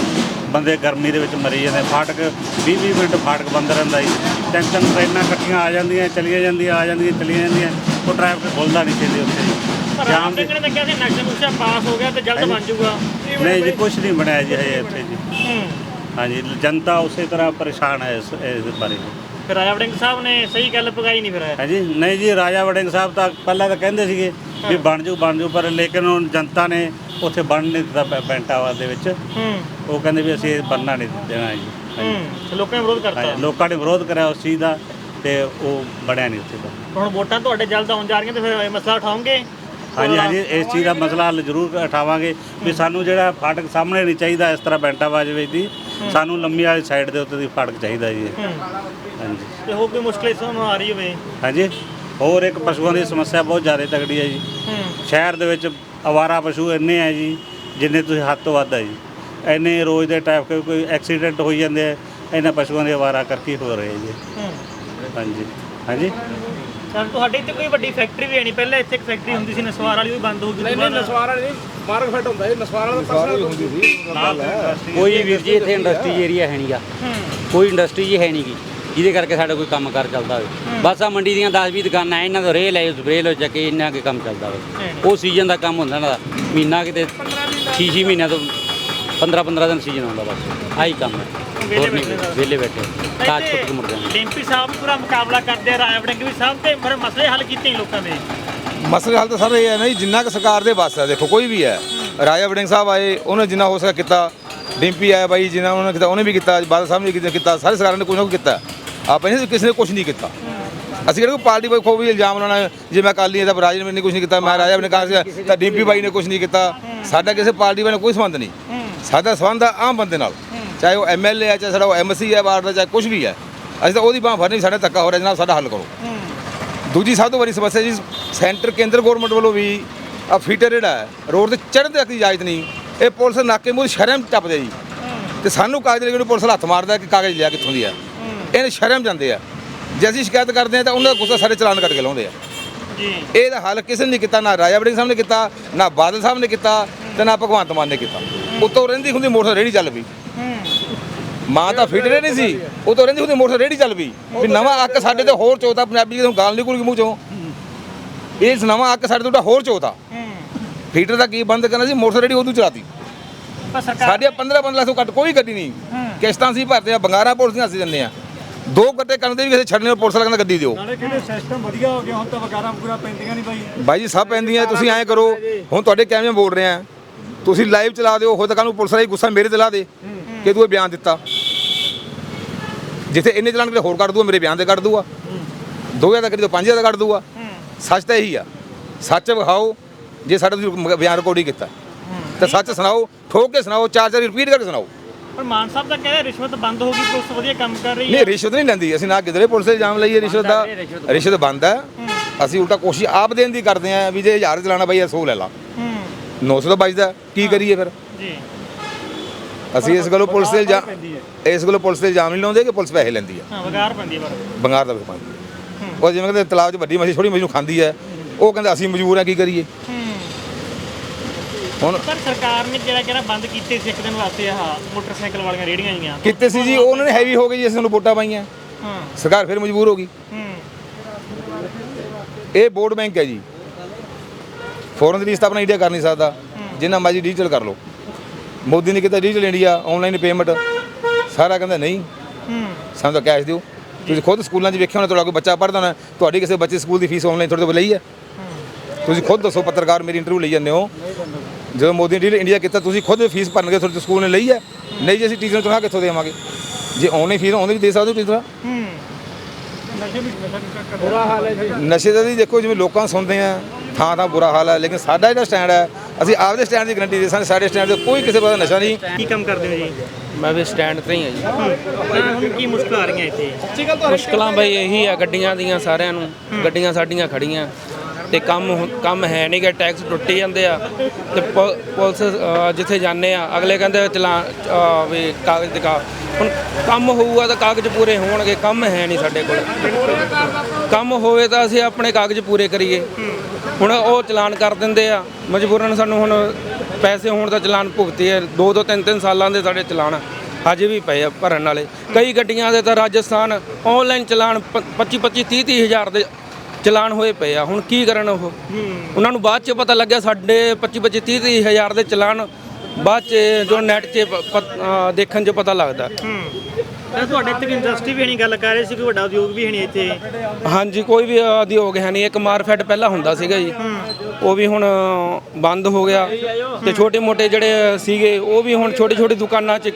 ਬੰਦੇ ਗਰਮੀ ਦੇ ਵਿੱਚ ਮਰੀ ਜਾਂਦੇ ਫਾਟਕ 20-20 ਮਿੰਟ ਫਾਟਕ ਬੰਦ ਰਹਿੰਦਾ ਜੀ ਤਿੰਨ ਟ੍ਰੇਨਾਂ ਇਕੱਠੀਆਂ ਆ ਜਾਂਦੀਆਂ ਚਲੀਆਂ ਜਾਂਦੀਆਂ ਆ ਜਾਂਦੀਆਂ ਚਲੀਆਂ ਜਾਂਦੀਆਂ ਉਹ ਟ੍ਰੈਫਿਕ ਖੁੱਲਦਾ ਨਹੀਂ ਛੇਤੀ ਉੱਥੇ ਜਾਮ ਦੇ ਨੇ ਤਾਂ ਕਿਹਾ ਸੀ ਨਕਸ਼ਾ ਨੁਕਸ਼ਾ ਪਾਸ ਹੋ ਗਿਆ ਤੇ ਜਲਦ ਬਣ ਜਾਊਗਾ। ਨਹੀਂ ਜੀ ਕੁਝ ਨਹੀਂ ਬਣਿਆ ਜੀ ਹਜੇ ਇੱਥੇ ਜੀ। ਹਾਂਜੀ ਜਨਤਾ ਉਸੇ ਤਰ੍ਹਾਂ ਪਰੇਸ਼ਾਨ ਹੈ ਇਸ ਇਸ ਬਾਰੇ। ਫਿਰ ਰਾਜਾ ਵੜਿੰਗ ਸਾਹਿਬ ਨੇ ਸਹੀ ਗੱਲ ਪਕਾਈ ਨਹੀਂ ਫਿਰ। ਹਾਂਜੀ ਨਹੀਂ ਜੀ ਰਾਜਾ ਵੜਿੰਗ ਸਾਹਿਬ ਤਾਂ ਪਹਿਲਾਂ ਤਾਂ ਕਹਿੰਦੇ ਸੀਗੇ ਵੀ ਬਣ ਜੂ ਬਣ ਜੂ ਪਰ ਲੇਕਿਨ ਹੁਣ ਜਨਤਾ ਨੇ ਉੱਥੇ ਬਣ ਨਹੀਂ ਦਿੱਤਾ ਪੈ- ਪੈਂਟਾਵਾ ਦੇ ਵਿੱਚ। ਹੂੰ। ਉਹ ਕਹਿੰਦੇ ਵੀ ਅਸੀਂ ਇਹ ਬਣਨਾ ਨਹੀਂ ਦੇਣਾ ਜੀ। ਹੂੰ ਤੇ ਲੋਕਾਂ ਨੇ ਵਿਰੋਧ ਕਰਤਾ। ਹਾਂਜੀ, ਲੋਕਾਂ ਨੇ ਵਿਰੋਧ ਕਰਿਆ ਉਸ ਚੀਜ਼ ਦਾ ਤੇ ਉਹ ਬਣਿਆ ਨਹੀਂ ਉੱਥੇ ਦਾ ਹੁਣ ਵੋਟਾਂ ਤੁਹਾਡੇ ਜਲਦ ਆਉਣ ਜਾ ਰਹੀਆਂ ਤੇ ਫਿਰ ਇਹ ਮਸਲਾ ਉਠਾਓਗੇ? ਹਾਂਜੀ ਹਾਂਜੀ ਇਸ ਚੀਜ਼ ਦਾ ਮਸਲਾ ਹੱਲ ਜ਼ਰੂਰ ਉਠਾਵਾਂਗੇ ਵੀ ਸਾਨੂੰ ਜਿਹੜਾ ਫਾਟਕ ਸਾਹਮਣੇ ਨਹੀਂ ਚਾਹੀਦਾ ਇਸ ਤਰ੍ਹਾਂ ਬੈਂਟਾਬਾਜ਼ ਵਿੱਚ ਦੀ ਸਾਨੂੰ ਲੰਮੀ ਵਾਲੀ ਸਾਈਡ ਦੇ ਉੱਤੇ ਦੀ ਫਾਟਕ ਚਾਹੀਦਾ ਜੀ। ਹਾਂਜੀ। ਤੇ ਹੋਰ ਕੋਈ ਮੁਸ਼ਕਲ ਇਸ ਨੂੰ ਆ ਰਹੀ ਹੋਵੇ? ਹਾਂਜੀ। ਹੋਰ ਇੱਕ ਪਸ਼ੂਆਂ ਦੀ ਸਮੱਸਿਆ ਬਹੁਤ ਜ਼ਿਆਦਾ ਤਕੜੀ ਹੈ ਜੀ। ਹੂੰ। ਸ਼ਹਿਰ ਦੇ ਵਿੱਚ ਅਵਾਰਾ ਪਸ਼ੂ ਇੰਨੇ ਹੈ ਜੀ ਜਿੰਨੇ ਤੁਸੀਂ ਹੱਦ ਤੋਂ ਵੱਧ ਹੈ ਜੀ। ਇੰਨੇ ਰੋਜ਼ ਦੇ ਟ੍ਰੈਫਿਕ ਕੋਈ ਐਕਸੀਡੈਂਟ ਹੋਈ ਜਾਂਦੇ ਆ ਇਹਨਾਂ ਪਸ਼ੂਆਂ ਦੇ ਅਵਾਰਾ ਕਰਕੇ ਹੋ ਰਹੇ ਜੀ। ਹੂੰ। ਹਾਂਜੀ। ਹਾਂਜੀ। ਸਰ ਤੁਹਾਡੇ ਇੱਥੇ ਕੋਈ ਵੱਡੀ ਫੈਕਟਰੀ ਵੀ ਹੈ ਨਹੀਂ। ਪਹਿਲਾਂ ਇੱਥੇ ਇੱਕ ਫੈਕਟਰੀ ਹੁੰਦੀ ਸੀ ਨਸਵਾਰ ਵਾਲੀ ਉਹ ਵੀ ਬੰਦ ਹੋ ਗਈ। ਨਹੀਂ ਨਹੀਂ ਨਸਵਾਰਾ ਨਹੀਂ। ਮਾਰਗ ਫਿੱਟ ਹੁੰਦਾ ਇਹ ਨਸਵਾਰਾ ਦਾ ਪਰਸਨਲ ਹੁੰਦੀ ਸੀ। ਕੋਈ ਵੀਰ ਜੀ ਇੱਥੇ ਇੰਡਸਟਰੀ ਏਰੀਆ ਹੈ ਨਹੀਂਗਾ। ਕੋਈ ਇੰਡਸਟਰੀ ਜੀ ਹੈ ਨਹੀਂਗੀ ਜਿਹਦੇ ਕਰਕੇ ਸਾਡਾ ਕੋਈ ਕੰਮਕਾਰ ਚੱਲਦਾ ਹੋਵੇ। ਬਸ ਆ ਮੰਡੀ ਦੀਆਂ 10-20 ਦੁਕਾਨਾਂ ਐ, ਇਹਨਾਂ ਦਾ ਰੇਲ ਹੈ ਸਪਰੇਲ ਹੋ ਚੱਕੇ ਇੰਨਾ ਕੇ ਕੰਮ ਚੱਲਦਾ ਹੋਵੇ। ਉਹ ਸੀਜ਼ਨ ਦਾ ਕੰਮ ਹੁੰਦਾ ਨਾ ਮਹੀਨਾ ਕਿਤੇ 6-6 ਮਹੀਨਿਆਂ ਤੋਂ 15-15 ਦਿਨ ਸੀਜ਼ਨ ਆਉਂਦਾ ਬਸ। ਆਹੀ ਕੰਮ ਹੈ। ਹੋਰ ਨਹੀਂ ਵਿਹਲੇ ਬੈਠੇ। ਕਾਜ ਪੁੱਤ ਮੁੜ ਜਾਂਦੇ ਡਿੰਪੀ ਸਾਹਿਬ ਪੂਰਾ ਮੁਕਾਬਲਾ ਕਰਦੇ ਆ ਰਾਜਾ ਵੜਿੰਗ ਵੀ ਸਾਹਿਬ ਤੇ ਮਸਲੇ ਹੱਲ ਕੀਤੇ ਲੋਕਾਂ ਦੇ। ਮਸਲੇ ਹੱਲ ਤਾਂ ਸਰ ਇਹ ਹੈ ਨਾ ਜੀ, ਜਿੰਨਾ ਕੁ ਸਰਕਾਰ ਦੇ ਵੱਸ ਹੈ, ਦੇਖੋ, ਕੋਈ ਵੀ ਹੈ। ਰਾਜਾ ਵੜਿੰਗ ਸਾਹਿਬ ਆਏ, ਉਹਨੇ ਜਿੰਨਾ ਹੋ ਸਕਿਆ ਕੀਤਾ। ਡਿੰਪੀ ਆਇਆ ਬਾਈ, ਜਿੰਨਾ ਉਹਨਾਂ ਨੇ ਕੀਤਾ, ਉਹਨੇ ਵੀ ਕੀਤਾ, ਬਾਦਲ ਸਾਹਿਬ ਨੇ ਕੀਤਾ- ਕੀਤਾ, ਸਾਰੇ ਸਰਕਾਰਾਂ ਨੇ ਕੁਝ ਨਾ ਕੁਝ ਕੀਤਾ। ਆਪਾਂ ਨੇ ਕਿਸੇ ਨੇ ਕੁਝ ਨਹੀਂ ਕੀਤਾ। ਅਸੀਂ ਕਿਹੜਾ ਕੋਈ ਪਾਰਟੀ ਬਾਈ ਕੋਈ ਵੀ ਇਲਜ਼ਾਮ ਲਾਉਣਾ, ਜੇ ਮੈਂ ਕਾਲੀ ਹਾਂ ਤਾਂ ਰਾਜਾ ਨੇ ਕੁਝ ਨਹੀਂ ਕੀਤਾ, ਮੈਂ ਰਾਜਾ ਨੇ ਕਹਾ ਸੀ ਤਾਂ ਡਿੰਪੀ ਬਾਈ ਨੇ ਕੁਝ ਨਹੀਂ ਕੀਤਾ। ਸਾਡਾ ਕਿਸੇ ਪਾਰਟੀ ਨਾਲ ਕੋਈ ਸੰਬੰਧ ਨਹੀਂ। ਸਾਡਾ ਸੰਬੰਧ ਆ ਆਮ ਬੰਦੇ ਨਾਲ। ਚਾਹੇ ਉਹ ਐਮਐਲਏ ਹੈ ਚਾਹੇ ਸਾਡਾ ਉਹ ਐਮਸੀ ਹੈ ਵਾਰਡ ਦਾ, ਚਾਹੇ ਕੁਝ ਵੀ ਹੈ। ਅਸੀਂ ਤਾਂ ਉਹਦੀ ਬਾਹ ਫੜਨੀ, ਸਾਡਾ ਧੱਕਾ ਹੋ ਰਿਹਾ, ਜਨਾਬ, ਸਾਡਾ ਹੱਲ ਕਰੋ। ਦੂਜੀ ਸਭ ਤੋਂ ਵੱਡੀ ਸਮੱਸਿਆ ਜੀ ਸੈਂਟਰ ਕੇਂਦਰ ਗਵਰਨਮੈਂਟ ਵੱਲੋਂ ਵੀ ਆ ਫੀਟਰ ਜਿਹੜਾ ਰੋਡ ਤੇ ਚੜ੍ਹਨ ਦੀ ਇਜਾਜ਼ਤ ਨਹੀਂ। ਇਹ ਪੁਲਿਸ ਨਾਕੇ ਮੂਹਰੇ ਸ਼ਰਮ ਟੱਪਦੇ ਜੀ। ਤੇ ਸਾਨੂੰ ਕਾਗਜ਼ ਲੈ ਕੇ ਪੁਲਿਸ ਹੱਥ ਮਾਰਦਾ ਕਿ ਕਾਗਜ਼ ਲਿਆ ਕਿੱਥੋਂ ਦੀ ਆ। ਇਹਨੇ ਸ਼ਰਮ ਜਾਂਦੇ ਆ। ਜੇ ਅਸੀਂ ਸ਼ਿਕਾਇਤ ਕਰਦੇ ਆ ਤਾਂ ਉਹਨਾਂ ਦਾ ਗੁੱਸਾ ਸਾਰੇ ਚਲਾਨ ਕੱਟ ਕੇ ਲਾਉਂਦੇ ਆ। ਜੀ। ਇਹਦਾ ਹੱਲ ਕਿਸੇ ਨੇ ਕੀਤਾ ਨਾ ਰਾਜਾ ਵੜਿੰਗ ਸਾਹਿਬ ਨੇ ਕੀਤਾ ਨਾ ਬਾਦਲ ਸਾਹਿਬ ਨੇ ਕੀਤਾ ਤੇ ਨਾ ਭਗਵੰਤ ਮਾਨ ਨੇ ਕੀਤਾ। ਉਤੋਂ ਰਹਿੰਦੀ ਹੁੰਦੀ ਮੋਟਰ ਰੇੜੀ ਚੱਲ ਪਈ। ਮਾਂ ਤਾਂ ਫਿਟਰੇ ਨਹੀਂ ਸੀ ਉਤੋਂ ਰਹਿੰਦੀ ਹੁੰਦੀ ਮੋਟਰ ਰੇੜੀ ਚੱਲ ਪਈ। ਵੀ ਨਵਾਂ ਅੱਕ ਸਾਡੇ ਤੇ ਹੋਰ ਚੋਤਾ ਪੰਜਾਬੀ ਜਦੋਂ ਗਾਲ ਨਿਕਲ ਗਈ ਮੂੰਹ ਚੋਂ। ਇਹ ਨਵਾਂ ਅੱਕ ਸਾਡੇ ਤੋਂ ਹੋਰ ਚੋਤਾ ਫੀਟਰ ਦਾ ਕੀ ਬੰਦ ਕਰਨਾ ਸੀ? ਮੋਟਰ ਰੇੜੀ ਉਦੋਂ ਚਲਾਤੀ। ਪਰ ਸਰਕਾਰ ਸਾਡੇ 15 15 ਲੱਖ ਤੋਂ ਘੱਟ ਕੋਈ ਗੱਡੀ ਨਹੀਂ। ਕਿਸ਼ਤਾਂ ਸੀ ਭਰਦੇ ਆ ਬੰਗਾਰਾ ਪੁਲਿਸ ਦੀਆਂ ਅਸੀਂ ਦਿੰਦੇ ਆ। ਦੋ ਗੱਡੇ ਕਰਦੇ ਵੀ ਕਿਸੇ ਛੱਡਣੇ ਨੂੰ ਪੁਲਿਸ ਵਾਲਾ ਕਹਿੰਦਾ ਗੱਡੀ ਦਿਓ। ਨਾਲੇ ਕਿਹੜੇ ਸਿਸਟਮ ਵਧੀਆ ਹੋ ਗਿਆ ਹੁਣ ਤਾਂ ਵਗਾਰਾਂ ਵਗੂਰਾ ਪੈਂਦੀਆਂ ਨਹੀਂ ਬਾਈ। ਬਾਈ ਜੀ ਸਭ ਪੈਂਦੀਆਂ ਤੁਸੀਂ ਐਂ ਕਰੋ ਹੁਣ ਤੁਹਾਡੇ ਕੈਮਰੇ ਬੋਲ ਰਹੇ ਆ। ਤੁਸੀਂ ਲਾਈਵ ਚਲਾ ਦਿਓ ਹੋ ਤਾਂ ਕੱਲ ਨੂੰ ਪੁਲਿਸ ਵਾਲਾ ਗੁੱਸਾ ਮੇਰੇ ਤੇ ਲਾ ਦੇ ਕਿ ਤੂੰ ਇਹ ਬਿਆਨ ਦਿੱਤਾ। ਜਿੱਥੇ ਇੰਨੇ ਚਲਾਨ ਕਿਤੇ ਹੋਰ ਕੱਢ ਦੂਆ ਮੇਰੇ ਬਿਆਨ ਤੇ ਕੱਢ ਦੂਆ 2000 ਦਾ ਕਰੀ ਤਾਂ 5000 ਦਾ ਕੱਢ ਦੂਆ ਸੱਚ ਤਾਂ ਇਹੀ ਆ। ਸੱਚ ਵਿਖਾਓ ਜੇ ਸਾਡਾ ਤੁਸੀਂ ਬਿਆਨ ਰਿਕਾਰਡਿੰਗ ਕੀਤਾ। ਤਾਂ ਸੱਚ ਸੁਣਾਓ ਠੋਕ ਕੇ ਸੁਣਾਓ ਚਾਰ ਚਾਰ ਰਿਪੀਟ ਕਰਕੇ ਸੁਣਾਓ। ਪਰ ਮਾਨ ਸਾਹਿਬ ਤਾਂ ਕਹਿੰਦੇ ਰਿਸ਼ਵਤ ਬੰਦ ਹੋ ਗਈ ਪੁਲਿਸ ਵਧੀਆ ਕੰਮ ਕਰ ਰਹੀ ਹੈ ਨਹੀਂ ਰਿਸ਼ਵਤ ਨਹੀਂ ਲੈਂਦੀ। ਅਸੀਂ ਨਾ ਕਿਧਰੇ ਪੁਲਿਸ ਦੇ ਇਲਜ਼ਾਮ ਲਈਏ ਰਿਸ਼ਵਤ ਦਾ ਰਿਸ਼ਵਤ ਬੰਦ ਹੈ। ਅਸੀਂ ਉਲਟਾ ਕੋਸ਼ਿਸ਼ ਆਪ ਦੇਣ ਦੀ ਕਰਦੇ ਆਂ ਵੀ ਜੇ 1000 ਚਲਾਣਾ ਬਾਈ 100 ਲੈ ਲਾ। ਹੂੰ। 900 ਤਾਂ ਬਚਦਾ। ਕੀ ਕਰੀਏ ਫਿਰ? ਜੀ। ਅਸੀਂ ਇਸ ਗੱਲੋਂ ਪੁਲਿਸ ਦੇ ਇਲਜ਼ਾਮ ਇਸ ਗੱਲੋਂ ਪੁਲਿਸ ਦੇ ਇਲਜ਼ਾਮ ਨਹੀਂ ਲਾਉਂਦੇ ਕਿ ਪੁਲਿਸ ਪੈਸੇ ਲੈਂਦੀ ਆ। ਹਾਂ ਵਗਾਰ ਪੈਂਦੀ ਹੈ ਪਰ। ਬੰਗਾਰ ਦਾ ਵੀ ਪਾਉਂਦੀ ਹੈ। ਉਹ ਜਿਵੇਂ ਕਹਿੰਦੇ ਤਲਾਬ 'ਚ ਵੱਡੀ ਮੱਛੀ ਛੋਟੀ ਮੱਛੀ ਨੂੰ ਖਾਂਦੀ ਹੈ। ਉਹ ਕਹਿੰਦੇ ਅਸੀਂ ਮਜਬੂਰ ਆ ਕੀ ਕਰੀਏ? ਹੁਣ ਪਰ ਸਰਕਾਰ ਨੇ ਜਿਹੜਾ ਕਿਹੜਾ ਬੰਦ ਕੀਤੇ ਸੀ ਇੱਕ ਦਿਨ ਵਾਸਤੇ ਆਹ ਮੋਟਰਸਾਈਕਲ ਵਾਲੀਆਂ ਰੇੜੀਆਂ ਜੀਆਂ ਕਿਤੇ ਸੀ ਜੀ ਉਹਨਾਂ ਨੇ ਹੈਵੀ ਹੋ ਗਈ ਜੀ ਅਸੀਂ ਨੂੰ ਵੋਟਾਂ ਪਾਈਆਂ। ਹਾਂ। ਸਰਕਾਰ ਫਿਰ ਮਜਬੂਰ ਹੋ ਗਈ। ਇਹ ਵੋਟ ਬੈਂਕ ਹੈ ਜੀ। ਫੋਰਨ ਦੀ ਆਪਣਾ ਇੰਡੀਆ ਕਰ ਨਹੀਂ ਸਕਦਾ। ਜਿੰਨਾ ਮਰਜ਼ੀ ਡਿਜੀਟਲ ਕਰ ਲਓ। ਮੋਦੀ ਨੇ ਕੀਤਾ ਡਿਜੀਟਲ ਇੰਡੀਆ ਆਨਲਾਈਨ ਪੇਮੈਂਟ ਸਾਰਾ ਕਹਿੰਦਾ ਨਹੀਂ। ਸਾਨੂੰ ਤਾਂ ਕੈਸ਼ ਦਿਓ। ਤੁਸੀਂ ਖੁਦ ਸਕੂਲਾਂ 'ਚ ਵੇਖਿਆ ਹੋਣਾ, ਤੁਹਾਡਾ ਕੋਈ ਬੱਚਾ ਪੜ੍ਹਦਾ ਹੋਣਾ, ਤੁਹਾਡੀ ਕਿਸੇ ਬੱਚੇ ਸਕੂਲ ਦੀ ਫੀਸ ਆਨਲਾਈਨ ਤੁਹਾਡੇ ਤੋਂ ਲਈ ਹੈ? ਤੁਸੀਂ ਖੁਦ ਦੱਸੋ, ਪੱਤਰਕਾਰ ਮੇਰੀ ਇੰਟਰਵਿਊ ਲਈ ਜਾਂਦੇ ਹੋ। ਜਦੋਂ ਮੋਦੀ ਨੇ ਇੰਡੀਆ ਕੀਤਾ, ਤੁਸੀਂ ਖੁਦ ਫੀਸ ਭਰਨਗੇ ਤੁਹਾਡੇ ਸਕੂਲ ਨੇ ਲਈ ਹੈ? ਨਹੀਂ ਜੇ, ਅਸੀਂ ਟੀਚਰ ਨੂੰ ਤਨਖਾਹ ਕਿੱਥੋਂ ਦੇਵਾਂਗੇ? ਜੇ ਆਨਲਾਈਨ ਫੀਸ ਆਉਂਦੇ ਵੀ ਦੇ ਸਕਦੇ ਹੋ ਟੀਚਰਾਂ ਨਸ਼ੇ ਦਾ ਵੀ ਦੇਖੋ, ਜਿਵੇਂ ਲੋਕਾਂ ਨੂੰ ਸੁਣਦੇ ਆ, ਥਾਂ ਥਾਂ ਬੁਰਾ ਹਾਲ ਹੈ, ਲੇਕਿਨ ਸਾਡਾ ਜਿਹੜਾ ਸਟੈਂਡ ਹੈ, ਅਸੀਂ ਆਪਦੇ ਸਟੈਂਡ ਦੀ ਗਰੰਟੀ ਦੇ ਸਕਦੇ ਸਾਡੇ ਸਟੈਂਡ ਤੇ ਕੋਈ ਕਿਸੇ ਪਾਸੇ ਨਸ਼ਾ ਨਹੀਂ। ਕੀ ਕੰਮ ਕਰਦੇ ਹੋ ਜੀ? ਮੈਂ ਵੀ ਸਟੈਂਡ ਤੇ ਹੀ ਆ ਜੀ। ਹੁਣ ਕੀ ਮੁਸ਼ਕਲ ਆ ਰਹੀਆਂ ਇੱਥੇ? ਮੁਸ਼ਕਲਾਂ ਬਈ ਇਹੀ ਆ ਗੱਡੀਆਂ ਦੀਆਂ ਸਾਰਿਆਂ ਨੂੰ। ਗੱਡੀਆਂ ਸਾਡੀਆਂ ਖੜੀਆਂ। ਤੇ ਕੰਮ ਹੁ- ਕੰਮ ਹੈ ਨਹੀਂ ਗਾ ਟੈਕਸ ਟੁੱਟੀ ਜਾਂਦੇ ਆ। ਤੇ ਪ- ਪੁਲਿਸ ਅ, ਜਿੱਥੇ ਜਾਂਦੇ ਆ ਅਗਲੇ ਕਹਿੰਦੇ ਚਲਾ ਵੀ ਕਾਗਜ਼ ਦਿਖਾ। ਹੁਣ ਕੰਮ ਹੋਊਗਾ ਤਾਂ ਕਾਗਜ਼ ਪੂਰੇ ਹੋਣਗੇ ਕੰਮ ਹੈ ਨਹੀਂ ਸਾਡੇ ਕੋਲ। ਕੰਮ ਹੋਵੇ ਤਾਂ ਅਸੀਂ ਆਪਣੇ ਕਾਗਜ਼ ਪੂਰੇ ਕਰੀਏ। ਹੁਣ ਉਹ ਚਲਾਨ ਕਰ ਦਿੰਦੇ ਆ। ਮਜਬੂਰਨ ਸਾਨੂੰ ਹੁਣ ਪੈਸੇ ਹੋਣ ਦਾ ਚਲਾਨ ਭੁਗਤੇ ਆ ਦੋ ਦੋ ਤਿੰਨ ਤਿੰਨ ਸਾਲਾਂ ਦੇ ਸਾਡੇ ਚਲਾਨ ਅਜੇ ਵੀ ਪਏ ਆ ਭਰਨ ਵਾਲੇ। ਕਈ ਗੱਡੀਆਂ ਦੇ ਤਾਂ ਰਾਜਸਥਾਨ ਆਨਲਾਈਨ ਚਲਾਨ 25 25 30 30 ਹਜ਼ਾਰ ਦੇ ਚਲਾਨ ਹੋਏ ਪਏ ਆ। ਹੁਣ ਕੀ ਕਰਨ ਉਹ? ਉਹਨਾਂ ਨੂੰ ਬਾਅਦ ਚ ਪਤਾ ਲੱਗਿਆ ਸਾਡੇ 25 25 30 30 ਹਜ਼ਾਰ ਦੇ ਚਲਾਨ ਬਾਅਦ ਚ ਜੋ ਨੈਟ 'ਚ ਦੇਖਣ 'ਚ ਪਤਾ ਲੱਗਦਾ। ਤਾਂ ਤੁਹਾਡੇ ਇੱਥੇ ਇੰਡਸਟਰੀ ਵੀ ਨਹੀਂ ਗੱਲ ਕਰ ਰਹੇ ਸੀ ਕੋਈ ਵੱਡਾ ਉਦਯੋਗ ਵੀ ਹੈ ਨਹੀਂ ਇੱਥੇ। ਹਾਂਜੀ ਕੋਈ ਵੀ ਉਦਯੋਗ ਹੈ ਨਹੀਂ ਇੱਕ ਮਾਰਫੈਟ ਪਹਿਲਾਂ ਹੁੰਦਾ ਸੀਗਾ ਜੀ। ਉਹ ਵੀ ਹੁਣ ਬੰਦ ਹੋ ਗਿਆ ਤੇ ਛੋਟੇ ਮੋਟੇ ਜਿਹੜੇ ਸੀਗੇ ਉਹ ਵੀ ਹੁਣ ਛੋਟੀ ਛੋਟੀ ਦੁਕਾਨਾਂ 'ਚ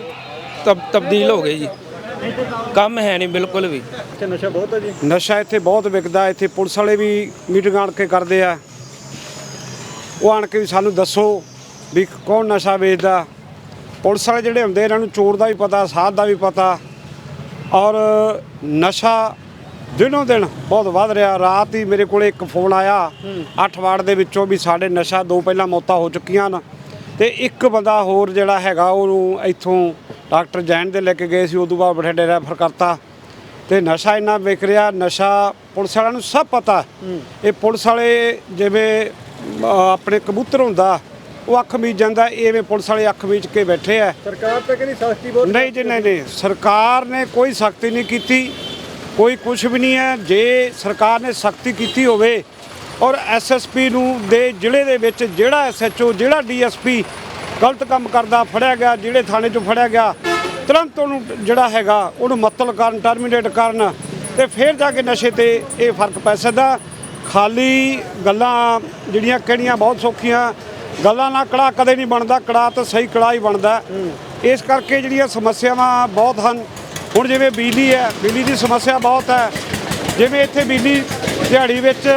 ਤਬ ਤਬਦੀਲ ਹੋ ਗਏ ਜੀ। ਕੰਮ ਹੈ ਨਹੀਂ ਬਿਲਕੁਲ ਵੀ। ਇੱਥੇ ਨਸ਼ਾ ਬਹੁਤ ਹੈ ਜੀ। ਨਸ਼ਾ ਇੱਥੇ ਬਹੁਤ ਵਿਕਦਾ ਇੱਥੇ ਪੁਲਿਸ ਵਾਲੇ ਵੀ ਮੀਟਿੰਗ ਆਣ ਕੇ ਕਰਦੇ ਆ। ਉਹ ਆਣ ਕੇ ਵੀ ਸਾਨੂੰ ਦੱਸੋ ਵੀ ਕੌਣ ਨਸ਼ਾ ਵੇਚਦਾ। ਪੁਲਿਸ ਵਾਲੇ ਜਿਹੜੇ ਹੁੰਦੇ ਇਹਨਾਂ ਨੂੰ ਚੋਰ ਦਾ ਵੀ ਪਤਾ ਸਾਧ ਦਾ ਵੀ ਪਤਾ। ਔਰ ਨਸ਼ਾ ਦਿਨੋਂ ਦਿਨ ਬਹੁਤ ਵੱਧ ਰਿਹਾ। ਰਾਤ ਹੀ ਮੇਰੇ ਕੋਲੇ ਇੱਕ ਫੋਨ ਆਇਆ। 8 ਵਾਰਡ ਦੇ ਵਿੱਚੋਂ ਵੀ ਸਾਡੇ ਨਸ਼ਾ ਦੋ ਪਹਿਲਾਂ ਮੌਤਾਂ ਹੋ ਚੁੱਕੀਆਂ ਨੇ ਤੇ ਇੱਕ ਬੰਦਾ ਹੋਰ ਜਿਹੜਾ ਹੈਗਾ ਉਹਨੂੰ ਇੱਥੋਂ ਡਾਕਟਰ ਜੈਨ ਦੇ ਲੈ ਕੇ ਗਏ ਸੀ। ਉਦੋਂ ਬਾਅਦ ਬਠਿੰਡੇ ਰੈਫਰ ਕਰਤਾ। ਤੇ ਨਸ਼ਾ ਇੰਨਾ ਵਿਕ ਰਿਹਾ ਨਸ਼ਾ ਪੁਲਿਸ ਵਾਲਿਆਂ ਨੂੰ ਸਭ ਪਤਾ। ਇਹ ਪੁਲਿਸ ਵਾਲੇ ਜਿਵੇਂ ਆਪਣੇ ਕਬੂਤਰ ਹੁੰਦਾ ਉਹ ਅੱਖ ਮੀਚ ਜਾਂਦਾ ਐਵੇਂ ਪੁਲਿਸ ਵਾਲੇ ਅੱਖ ਮੀਚ ਕੇ ਬੈਠੇ ਆ। ਸਰਕਾਰ ਤਾਂ ਕਹਿੰਦੀ ਸਖਤੀ ਬਹੁਤ ਨਹੀਂ ਜੀ ਨਹੀਂ ਨਹੀਂ ਸਰਕਾਰ ਨੇ ਕੋਈ ਸਖਤੀ ਨਹੀਂ ਕੀਤੀ ਕੋਈ ਕੁਝ ਵੀ ਨਹੀਂ ਹੈ। ਜੇ ਸਰਕਾਰ ਨੇ ਸਖਤੀ ਕੀਤੀ ਹੋਵੇ ਔਰ ਐਸਐਸਪੀ ਨੂੰ ਦੇ ਜ਼ਿਲ੍ਹੇ ਦੇ ਵਿੱਚ ਜਿਹੜਾ ਐਸਐਚਓ ਜਿਹੜਾ ਡੀਐਸਪੀ ਗਲਤ ਕੰਮ ਕਰਦਾ ਫੜਿਆ ਗਿਆ ਜਿਹੜੇ ਥਾਣੇ 'ਚੋਂ ਫੜਿਆ ਗਿਆ ਤੁਰੰਤ ਉਹਨੂੰ ਜਿਹੜਾ ਹੈਗਾ ਉਹਨੂੰ ਮੁਅੱਤਲ ਕਰਨ ਟਰਮੀਨੇਟ ਕਰਨ ਤੇ ਫਿਰ ਜਾ ਕੇ ਨਸ਼ੇ ਤੇ ਇਹ ਫ਼ਰਕ ਪੈ ਸਕਦਾ। ਖਾਲੀ ਗੱਲਾਂ ਜਿਹੜੀਆਂ ਕਿਹੜੀਆਂ ਬਹੁਤ ਸੌਖੀਆਂ ਗੱਲਾਂ ਨਾਲ ਕੜਾ ਕਦੇ ਨਹੀਂ ਬਣਦਾ ਕੜਾ ਤਾਂ ਸਹੀ ਕੜਾ ਹੀ ਬਣਦਾ। ਇਸ ਕਰਕੇ ਜਿਹੜੀਆਂ ਸਮੱਸਿਆਵਾਂ ਬਹੁਤ ਹਨ। ਹੁਣ ਜਿਵੇਂ ਬਿਜਲੀ ਹੈ ਬਿਜਲੀ ਦੀ ਸਮੱਸਿਆ ਬਹੁਤ ਹੈ। ਜਿਵੇਂ ਇੱਥੇ ਬਿਜਲੀ ਦਿਹਾੜੀ ਵਿੱਚ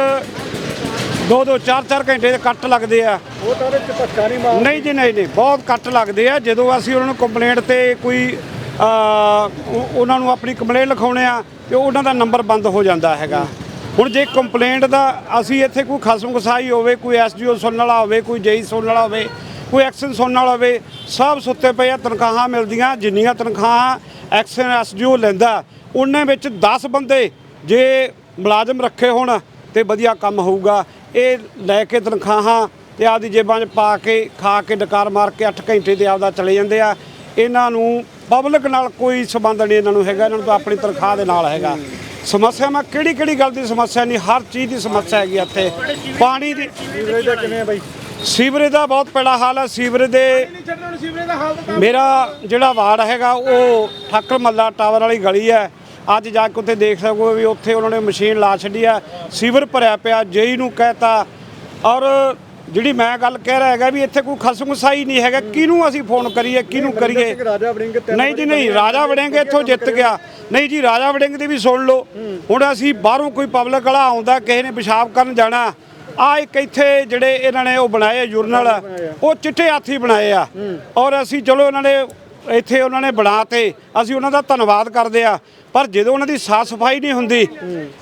ਦੋ ਦੋ ਚਾਰ ਚਾਰ ਘੰਟੇ ਦੇ ਕੱਟ ਲੱਗਦੇ ਆ। ਉਹ ਤਾਂ ਉਹਦੇ ਚ ਧੱਕਾ ਨਹੀਂ ਨਹੀਂ ਜੀ ਨਹੀਂ ਨਹੀਂ ਬਹੁਤ ਕੱਟ ਲੱਗਦੇ ਆ। ਜਦੋਂ ਅਸੀਂ ਉਹਨਾਂ ਨੂੰ ਕੰਪਲੇਂਟ ਤੇ ਕੋਈ ਉਹਨਾਂ ਨੂੰ ਆਪਣੀ ਕੰਪਲੇਂਟ ਲਿਖਾਉਣੇ ਆ ਤੇ ਉਹਨਾਂ ਦਾ ਨੰਬਰ ਬੰਦ ਹੋ ਜਾਂਦਾ ਹੈਗਾ। ਹੁਣ ਜੇ ਕੰਪਲੇਂਟ ਦਾ ਅਸੀਂ ਇੱਥੇ ਕੋਈ ਖਸਮ ਖਸਾਈ ਹੋਵੇ, ਕੋਈ ਐਸਡੀਓ ਸੁਣਨ ਵਾਲਾ ਹੋਵੇ, ਕੋਈ ਜੇਈ ਸੁਣਨ ਵਾਲਾ ਹੋਵੇ, ਕੋਈ ਐਕਸ਼ਨ ਸੁਣਨ ਵਾਲਾ ਹੋਵੇ, ਸਭ ਸੁੱਤੇ ਪਏ ਆ, ਤਨਖਾਹਾਂ ਮਿਲਦੀਆਂ, ਜਿੰਨੀਆਂ ਤਨਖਾਹਾਂ ਐਕਸ਼ਨ ਐਸਡੀਓ ਲੈਂਦਾ, ਉਹਨਾਂ ਵਿੱਚ 10 ਬੰਦੇ ਜੇ ਮੁਲਾਜ਼ਮ ਰੱਖੇ ਹੋਣ ਤੇ ਵਧੀਆ ਕੰਮ ਹੋਊਗਾ। ਇਹ ਲੈ ਕੇ ਤਨਖਾਹਾਂ ਤੇ ਆਪਦੀ ਜੇਬਾਂ 'ਚ ਪਾ ਕੇ, ਖਾ ਕੇ, ਡਕਾਰ ਮਾਰ ਕੇ 8 ਘੰਟੇ ਦੇ ਆਪਦਾ ਚਲੇ ਜਾਂਦੇ ਆ। ਇਹਨਾਂ ਨੂੰ ਪਬਲਿਕ ਨਾਲ ਕੋਈ ਸੰਬੰਧ ਨਹੀਂ ਇਹਨਾਂ ਨੂੰ ਹੈਗਾ, ਇਹਨਾਂ ਨੂੰ ਤਾਂ ਆਪਣੀ ਤਨਖਾਹ ਦੇ ਨਾਲ ਹੈਗਾ। ਸਮੱਸਿਆਵਾਂ ਕਿਹੜੀ ਕਿਹੜੀ ਗੱਲ ਦੀ ਸਮੱਸਿਆ ਨਹੀਂ, ਹਰ ਚੀਜ਼ ਦੀ ਸਮੱਸਿਆ ਹੈਗੀ ਇੱਥੇ। ਪਾਣੀ ਦੀ ਸੀਵਰੇਜ ਦਾ ਕਿਵੇਂ ਹੈ ਬਾਈ ਸੀਵਰੇਜ ਦਾ ਬਹੁਤ ਪੈੜਾ ਹਾਲ ਹੈ ਸੀਵਰੇਜ ਦੇ ਮੇਰਾ ਜਿਹੜਾ ਵਾਰਡ ਹੈਗਾ, ਉਹ ਠਾਕਰ ਮੱਲਾ ਟਾਵਰ ਵਾਲੀ ਗਲੀ ਹੈ ਅੱਜ ਜਾ ਕੇ ਉੱਥੇ ਦੇਖ ਸਕੋ ਵੀ ਉੱਥੇ ਉਹਨਾਂ ਨੇ ਮਸ਼ੀਨ ਲਾ ਛੱਡੀ ਹੈ ਸੀਵਰ ਭਰਿਆ ਪਿਆ, ਜੇਈ ਨੂੰ ਕਹਿਤਾ। ਔਰ ਜਿਹੜੀ ਮੈਂ ਗੱਲ ਕਹਿ ਰਿਹਾ ਹੈਗਾ ਵੀ ਇੱਥੇ ਕੋਈ ਖਸਮਸਾਈ ਨਹੀਂ ਹੈਗਾ। ਕਿਹਨੂੰ ਅਸੀਂ ਫੋਨ ਕਰੀਏ ਕਿਹਨੂੰ ਕਰੀਏ? ਨਹੀਂ ਜੀ ਨਹੀਂ ਰਾਜਾ ਵੜਿੰਗ ਇੱਥੋਂ ਜਿੱਤ ਗਿਆ। ਨਹੀਂ ਜੀ ਰਾਜਾ ਵੜਿੰਗ ਦੀ ਵੀ ਸੁਣ ਲਓ। ਹੁਣ ਅਸੀਂ ਬਾਹਰੋਂ ਕੋਈ ਪਬਲਿਕ ਵਾਲਾ ਆਉਂਦਾ ਕਿਸੇ ਨੇ ਪਿਸ਼ਾਬ ਕਰਨ ਜਾਣਾ ਆ ਇੱਕ ਇੱਥੇ ਜਿਹੜੇ ਇਹਨਾਂ ਨੇ ਉਹ ਬਣਾਏ ਆ ਜੁਰਨਲ ਉਹ ਚਿੱਟੇ ਹਾਥੀ ਬਣਾਏ ਆ। ਔਰ ਅਸੀਂ ਚਲੋ ਉਹਨਾਂ ਨੇ ਇੱਥੇ ਉਹਨਾਂ ਨੇ ਬਣਾ ਤੇ ਅਸੀਂ ਉਹਨਾਂ ਦਾ ਧੰਨਵਾਦ ਕਰਦੇ ਆ। ਪਰ ਜਦੋਂ ਉਹਨਾਂ ਦੀ ਸਾਫ਼ ਸਫ਼ਾਈ ਨਹੀਂ ਹੁੰਦੀ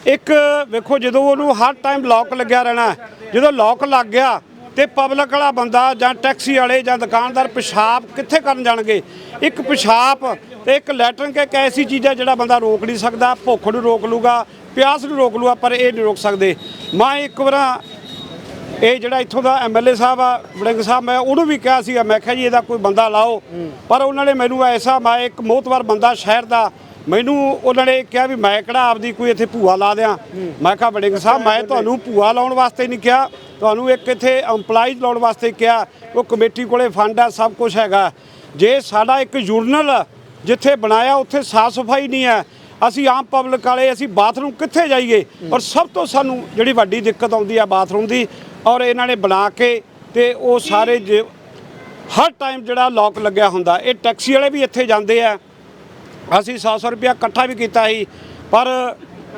ਇੱਕ ਵੇਖੋ ਜਦੋਂ ਉਹਨੂੰ ਹਰ ਟਾਈਮ ਲੌਕ ਲੱਗਿਆ ਰਹਿਣਾ ਜਦੋਂ ਲੌਕ ਲੱਗ ਗਿਆ ਤੇ ਪਬਲਿਕ ਵਾਲਾ ਬੰਦਾ ਜਾਂ ਟੈਕਸੀ ਵਾਲੇ ਜਾਂ ਦੁਕਾਨਦਾਰ ਪਿਸ਼ਾਬ ਕਿੱਥੇ ਕਰਨ ਜਾਣਗੇ? ਇੱਕ ਪਿਸ਼ਾਬ ਤੇ ਇੱਕ ਲੈਟਰਨ ਕਿ ਇੱਕ ਐਸੀ ਚੀਜ਼ ਹੈ ਜਿਹੜਾ ਬੰਦਾ ਰੋਕ ਨਹੀਂ ਸਕਦਾ, ਭੁੱਖ ਨੂੰ ਰੋਕ ਲੂਗਾ, ਪਿਆਸ ਨੂੰ ਰੋਕ ਲੂਗਾ, ਪਰ ਇਹ ਨਹੀਂ ਰੋਕ ਸਕਦੇ। ਮੈਂ ਇੱਕ ਵਾਰ ਇਹ ਜਿਹੜਾ ਇੱਥੋਂ ਦਾ ਐਮਐਲਏ ਸਾਹਿਬ ਆ, ਵੜਿੰਗ ਸਾਹਿਬ, ਮੈਂ ਉਹਨੂੰ ਵੀ ਕਿਹਾ ਸੀਗਾ, ਮੈਂ ਕਿਹਾ ਜੀ ਇਹਦਾ ਕੋਈ ਬੰਦਾ ਲਾਓ। ਪਰ ਉਹਨਾਂ ਨੇ ਮੈਨੂੰ ਐਸਾ, ਮੈਂ ਇੱਕ ਮੋਹਤਵਾਰ ਬੰਦਾ ਸ਼ਹਿਰ ਦਾ ਮੈਨੂੰ ਉਹਨਾਂ ਨੇ ਕਿਹਾ ਵੀ ਮੈਂ ਕਿਹੜਾ ਆਪਦੀ ਕੋਈ ਇੱਥੇ ਭੂਆ ਲਾ ਦਿਆਂ। ਮੈਂ ਕਿਹਾ ਵੜਿੰਗ ਸਾਹਿਬ ਮੈਂ ਤੁਹਾਨੂੰ ਭੂਆ ਲਾਉਣ ਵਾਸਤੇ ਨਹੀਂ ਕਿਹਾ ਤੁਹਾਨੂੰ ਇੱਕ ਇੱਥੇ EMPLOYEES ਲਾਉਣ ਵਾਸਤੇ ਕਿਹਾ। ਉਹ ਕਮੇਟੀ ਕੋਲੇ ਫੰਡ ਆ ਸਭ ਕੁਝ ਹੈਗਾ। ਜੇ ਸਾਡਾ ਇੱਕ ਜੁਰਨਲ ਜਿੱਥੇ ਬਣਾਇਆ ਉੱਥੇ ਸਾਫ਼ ਸਫ਼ਾਈ ਨਹੀਂ ਹੈ। ਅਸੀਂ ਆਮ ਪਬਲਿਕ ਵਾਲੇ ਅਸੀਂ ਬਾਥਰੂਮ ਕਿੱਥੇ ਜਾਈਏ? ਔਰ ਸਭ ਤੋਂ ਸਾਨੂੰ ਜਿਹੜੀ ਵੱਡੀ ਦਿੱਕਤ ਆਉਂਦੀ ਆ ਬਾਥਰੂਮ ਦੀ ਔਰ ਇਹਨਾਂ ਨੇ ਬਣਾ ਕੇ ਤੇ ਉਹ ਸਾਰੇ ਜੇ- ਹਰ ਟਾਈਮ ਜਿਹੜਾ ਲੋਕ ਲੱਗਿਆ ਹੁੰਦਾ ਇਹ ਟੈਕਸੀ ਵਾਲੇ ਵੀ ਇੱਥੇ ਜਾਂਦੇ ਆ। ਅਸੀਂ 100 ਰੁਪਇਆ ਇਕੱਠਾ ਵੀ ਕੀਤਾ ਸੀ, ਪਰ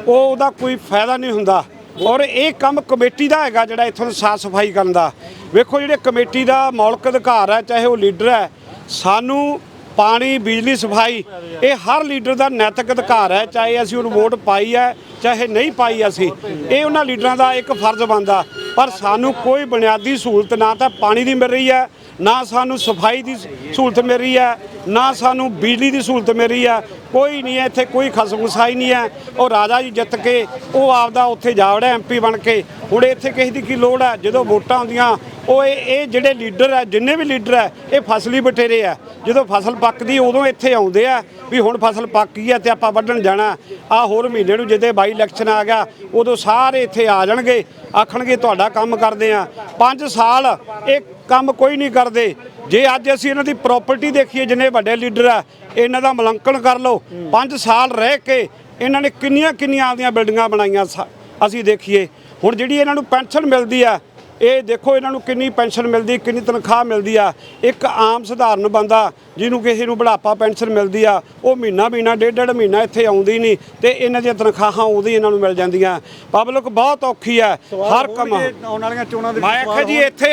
ਉਹ ਉਹਦਾ ਕੋਈ ਫਾਇਦਾ ਨਹੀਂ ਹੁੰਦਾ। ਔਰ ਇਹ ਕੰਮ ਕਮੇਟੀ ਦਾ ਹੈਗਾ ਜਿਹੜਾ ਇੱਥੋਂ ਸਾਫ਼ ਸਫ਼ਾਈ ਕਰਨ ਦਾ। ਵੇਖੋ ਜਿਹੜੇ ਕਮੇਟੀ ਦਾ ਮੌਲਿਕ ਅਧਿਕਾਰ ਹੈ, ਚਾਹੇ ਉਹ ਲੀਡਰ ਹੈ, ਸਾਨੂੰ ਪਾਣੀ, ਬਿਜਲੀ, ਸਫ਼ਾਈ, ਇਹ ਹਰ ਲੀਡਰ ਦਾ ਨੈਤਿਕ ਅਧਿਕਾਰ ਹੈ, ਚਾਹੇ ਅਸੀਂ ਉਹਨੂੰ ਵੋਟ ਪਾਈ ਹੈ, ਚਾਹੇ ਨਹੀਂ ਪਾਈ ਅਸੀਂ। ਇਹ ਉਹਨਾਂ ਲੀਡਰਾਂ ਦਾ ਇੱਕ ਫਰਜ਼ ਬਣਦਾ। ਪਰ ਸਾਨੂੰ ਕੋਈ ਬੁਨਿਆਦੀ ਸਹੂਲਤ ਨਾ ਤਾਂ ਪਾਣੀ ਦੀ ਮਿਲ ਰਹੀ ਹੈ ਨਾ ਸਾਨੂੰ ਸਫ਼ਾਈ ਦੀ ਸਹੂਲਤ ਮਿਲ ਰਹੀ ਹੈ, ਨਾ ਸਾਨੂੰ ਬਿਜਲੀ ਦੀ ਸਹੂਲਤ ਮਿਲ ਰਹੀ ਹੈ। ਕੋਈ ਨਹੀਂ ਹੈ, ਇੱਥੇ ਕੋਈ ਖਸਮਸਾਈ ਨਹੀਂ ਹੈ। ਉਹ ਰਾਜਾ ਜੀ ਜਿੱਤ ਕੇ ਉਹ ਆਪਦਾ ਉੱਥੇ ਜਾ ਵੜਿਆ ਐਮਪੀ ਬਣ ਕੇ। ਹੁਣ ਇੱਥੇ ਕਿਸੇ ਦੀ ਕੀ ਲੋੜ ਹੈ? ਜਦੋਂ ਵੋਟਾਂ ਆਉਂਦੀਆਂ ਉਹ ਇਹ ਇਹ ਜਿਹੜੇ ਲੀਡਰ ਹੈ, ਜਿੰਨੇ ਵੀ ਲੀਡਰ ਹੈ, ਇਹ ਫਸਲੀ ਬਟੇਰੇ ਆ ਜਦੋਂ ਫਸਲ ਪੱਕਦੀ, ਉਦੋਂ ਇੱਥੇ ਆਉਂਦੇ ਆ ਵੀ ਹੁਣ ਫਸਲ ਪੱਕ ਗਈ ਹੈ ਤੇ ਆਪਾਂ ਵੱਢਣ ਜਾਣਾ ਆ ਹੋਰ ਮਹੀਨੇ ਨੂੰ ਜਿੱਦੇ ਬਾਈ ਇਲੈਕਸ਼ਨ ਆ ਗਿਆ, ਉਦੋਂ ਸਾਰੇ ਇੱਥੇ ਆ ਜਾਣਗੇ, ਆਖਣਗੇ, ਤੁਹਾਡਾ ਕੰਮ ਕਰਦੇ ਆ 5 ਸਾਲ ਇਹ ਕੰਮ ਕੋਈ ਨਹੀਂ ਕਰਦੇ। ਜੇ ਅੱਜ ਅਸੀਂ ਇਹਨਾਂ ਦੀ ਪ੍ਰਾਪਰਟੀ ਦੇਖੀਏ, ਜਿੰਨੇ ਵੱਡੇ ਲੀਡਰ ਆ, ਇਹਨਾਂ ਦਾ ਮੁਲਾਂਕਣ ਕਰ ਲਓ। 5 ਸਾਲ ਰਹਿ ਕੇ ਇਹਨਾਂ ਨੇ ਕਿੰਨੀਆਂ ਕਿੰਨੀਆਂ ਆਪਦੀਆਂ ਬਿਲਡਿੰਗਾਂ ਬਣਾਈਆਂ ਸਾ- ਅਸੀਂ ਦੇਖੀਏ। ਹੁਣ ਜਿਹੜੀ ਇਹਨਾਂ ਨੂੰ ਪੈਨਸ਼ਨ ਮਿਲਦੀ ਆ ਇਹ ਦੇਖੋ ਇਹਨਾਂ ਨੂੰ ਕਿੰਨੀ ਪੈਨਸ਼ਨ ਮਿਲਦੀ ਕਿੰਨੀ ਤਨਖਾਹ ਮਿਲਦੀ ਆ। ਇੱਕ ਆਮ ਸਧਾਰਨ ਬੰਦਾ ਜਿਹਨੂੰ ਕਿਸੇ ਨੂੰ ਬੁਢਾਪਾ ਪੈਨਸ਼ਨ ਮਿਲਦੀ ਆ ਉਹ ਮਹੀਨਾ ਮਹੀਨਾ ਡੇਢ ਡੇਢ ਮਹੀਨਾ ਇੱਥੇ ਆਉਂਦੀ ਨਹੀਂ ਤੇ ਇਹਨਾਂ ਦੀਆਂ ਤਨਖਾਹਾਂ ਉਹਦੀ ਇਹਨਾਂ ਨੂੰ ਮਿਲ ਜਾਂਦੀਆਂ। ਪਬਲਿਕ ਬਹੁਤ ਔਖੀ ਹੈ ਹਰ ਕੰਮ ਆਉਣ ਵਾਲੀਆਂ ਚੋਣਾਂ ਦੇ ਮੈਂ ਆਖਿਆ ਜੀ ਇੱਥੇ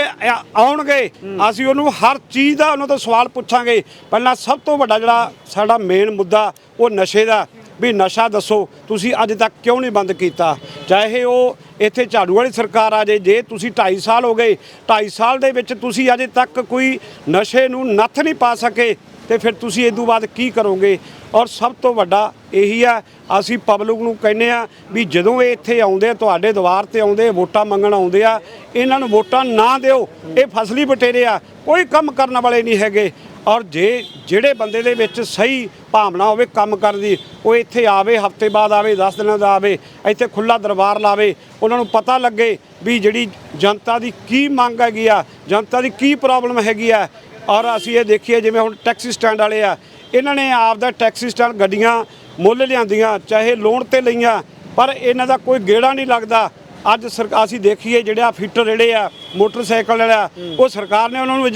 ਆਉਣਗੇ ਅਸੀਂ ਉਹਨੂੰ ਹਰ ਚੀਜ਼ ਦਾ ਉਹਨਾਂ ਤੋਂ ਸਵਾਲ ਪੁੱਛਾਂਗੇ। ਪਹਿਲਾਂ ਸਭ ਤੋਂ ਵੱਡਾ ਜਿਹੜਾ ਸਾਡਾ ਮੇਨ ਮੁੱਦਾ ਉਹ ਨਸ਼ੇ ਦਾ। ਵੀ ਨਸ਼ਾ ਦੱਸੋ, ਤੁਸੀਂ ਅੱਜ ਤੱਕ ਕਿਉਂ ਨਹੀਂ ਬੰਦ ਕੀਤਾ? ਚਾਹੇ ਉਹ ਇੱਥੇ ਝਾੜੂ ਵਾਲੀ ਸਰਕਾਰ ਆ ਜੇ ਜੇ ਤੁਸੀਂ 2.5 ਸਾਲ ਹੋ ਗਏ 2.5 ਸਾਲ ਦੇ ਵਿੱਚ ਤੁਸੀਂ ਅਜੇ ਤੱਕ ਕੋਈ ਨਸ਼ੇ ਨੂੰ ਨੱਥ ਨਹੀਂ ਪਾ ਸਕੇ, ਤੇ ਫਿਰ ਤੁਸੀਂ ਇਸ ਤੋਂ ਬਾਅਦ ਕੀ ਕਰੋਗੇ? ਔਰ ਸਭ ਤੋਂ ਵੱਡਾ ਇਹੀ ਆ, ਅਸੀਂ ਪਬਲਿਕ ਨੂੰ ਕਹਿੰਦੇ ਆ ਵੀ ਜਦੋਂ ਇਹ ਇੱਥੇ ਆਉਂਦੇ ਤੁਹਾਡੇ ਦੁਆਰ ਤੇ ਆਉਂਦੇ, ਵੋਟਾਂ ਮੰਗਣ ਆਉਂਦੇ ਆ, ਇਹਨਾਂ ਨੂੰ ਵੋਟਾਂ ਨਾ ਦਿਓ, ਇਹ ਫਸਲੀ ਬਟੇਰੇ ਆ, ਕੋਈ ਕੰਮ ਕਰਨ ਵਾਲੇ ਨਹੀਂ ਹੈਗੇ। ਔਰ ਜੇ ਜਿਹੜੇ ਬੰਦੇ ਦੇ ਵਿੱਚ ਸਹੀ ਭਾਵਨਾ ਹੋਵੇ ਕੰਮ ਕਰਨ ਦੀ, ਉਹ ਇੱਥੇ ਆਵੇ, ਹਫ਼ਤੇ ਬਾਅਦ ਆਵੇ 10 ਦਿਨਾਂ ਦਾ ਆਵੇ, ਇੱਥੇ ਖੁੱਲਾ ਦਰਬਾਰ ਲਾਵੇ, ਉਹਨਾਂ ਨੂੰ ਪਤਾ ਲੱਗੇ ਵੀ ਜਿਹੜੀ ਜਨਤਾ ਦੀ ਕੀ ਮੰਗ ਹੈਗੀ ਆ, ਜਨਤਾ ਦੀ ਕੀ ਪ੍ਰੋਬਲਮ ਹੈਗੀ ਆ। ਔਰ ਅਸੀਂ ਇਹ ਦੇਖੀਏ, ਜਿਵੇਂ ਹੁਣ ਟੈਕਸੀ ਸਟੈਂਡ ਵਾਲੇ ਆ, ਇਹਨਾਂ ਨੇ ਆਪ ਦਾ ਟੈਕਸੀ ਸਟੈਂਡ ਗੱਡੀਆਂ ਮੁੱਲ ਲਿਆਂਦੀਆਂ, ਚਾਹੇ ਲੋਨ ਤੇ ਲਈਆਂ, ਪਰ ਇਹਨਾਂ ਦਾ ਕੋਈ ਗੇੜਾ ਨਹੀਂ ਲੱਗਦਾ। ਅੱਜ ਸਰਕਾਰ ਅਸੀਂ ਦੇਖੀਏ ਜਿਹੜਾ ਫੀਟਰ ਜਿਹੜੇ ਆ, ਮੋਟਰਸਾਈਕਲ ਵਾਲਾ ਉਹ ਸਰਕਾਰ ਨੇ ਉਹਨਾਂ ਨੂੰ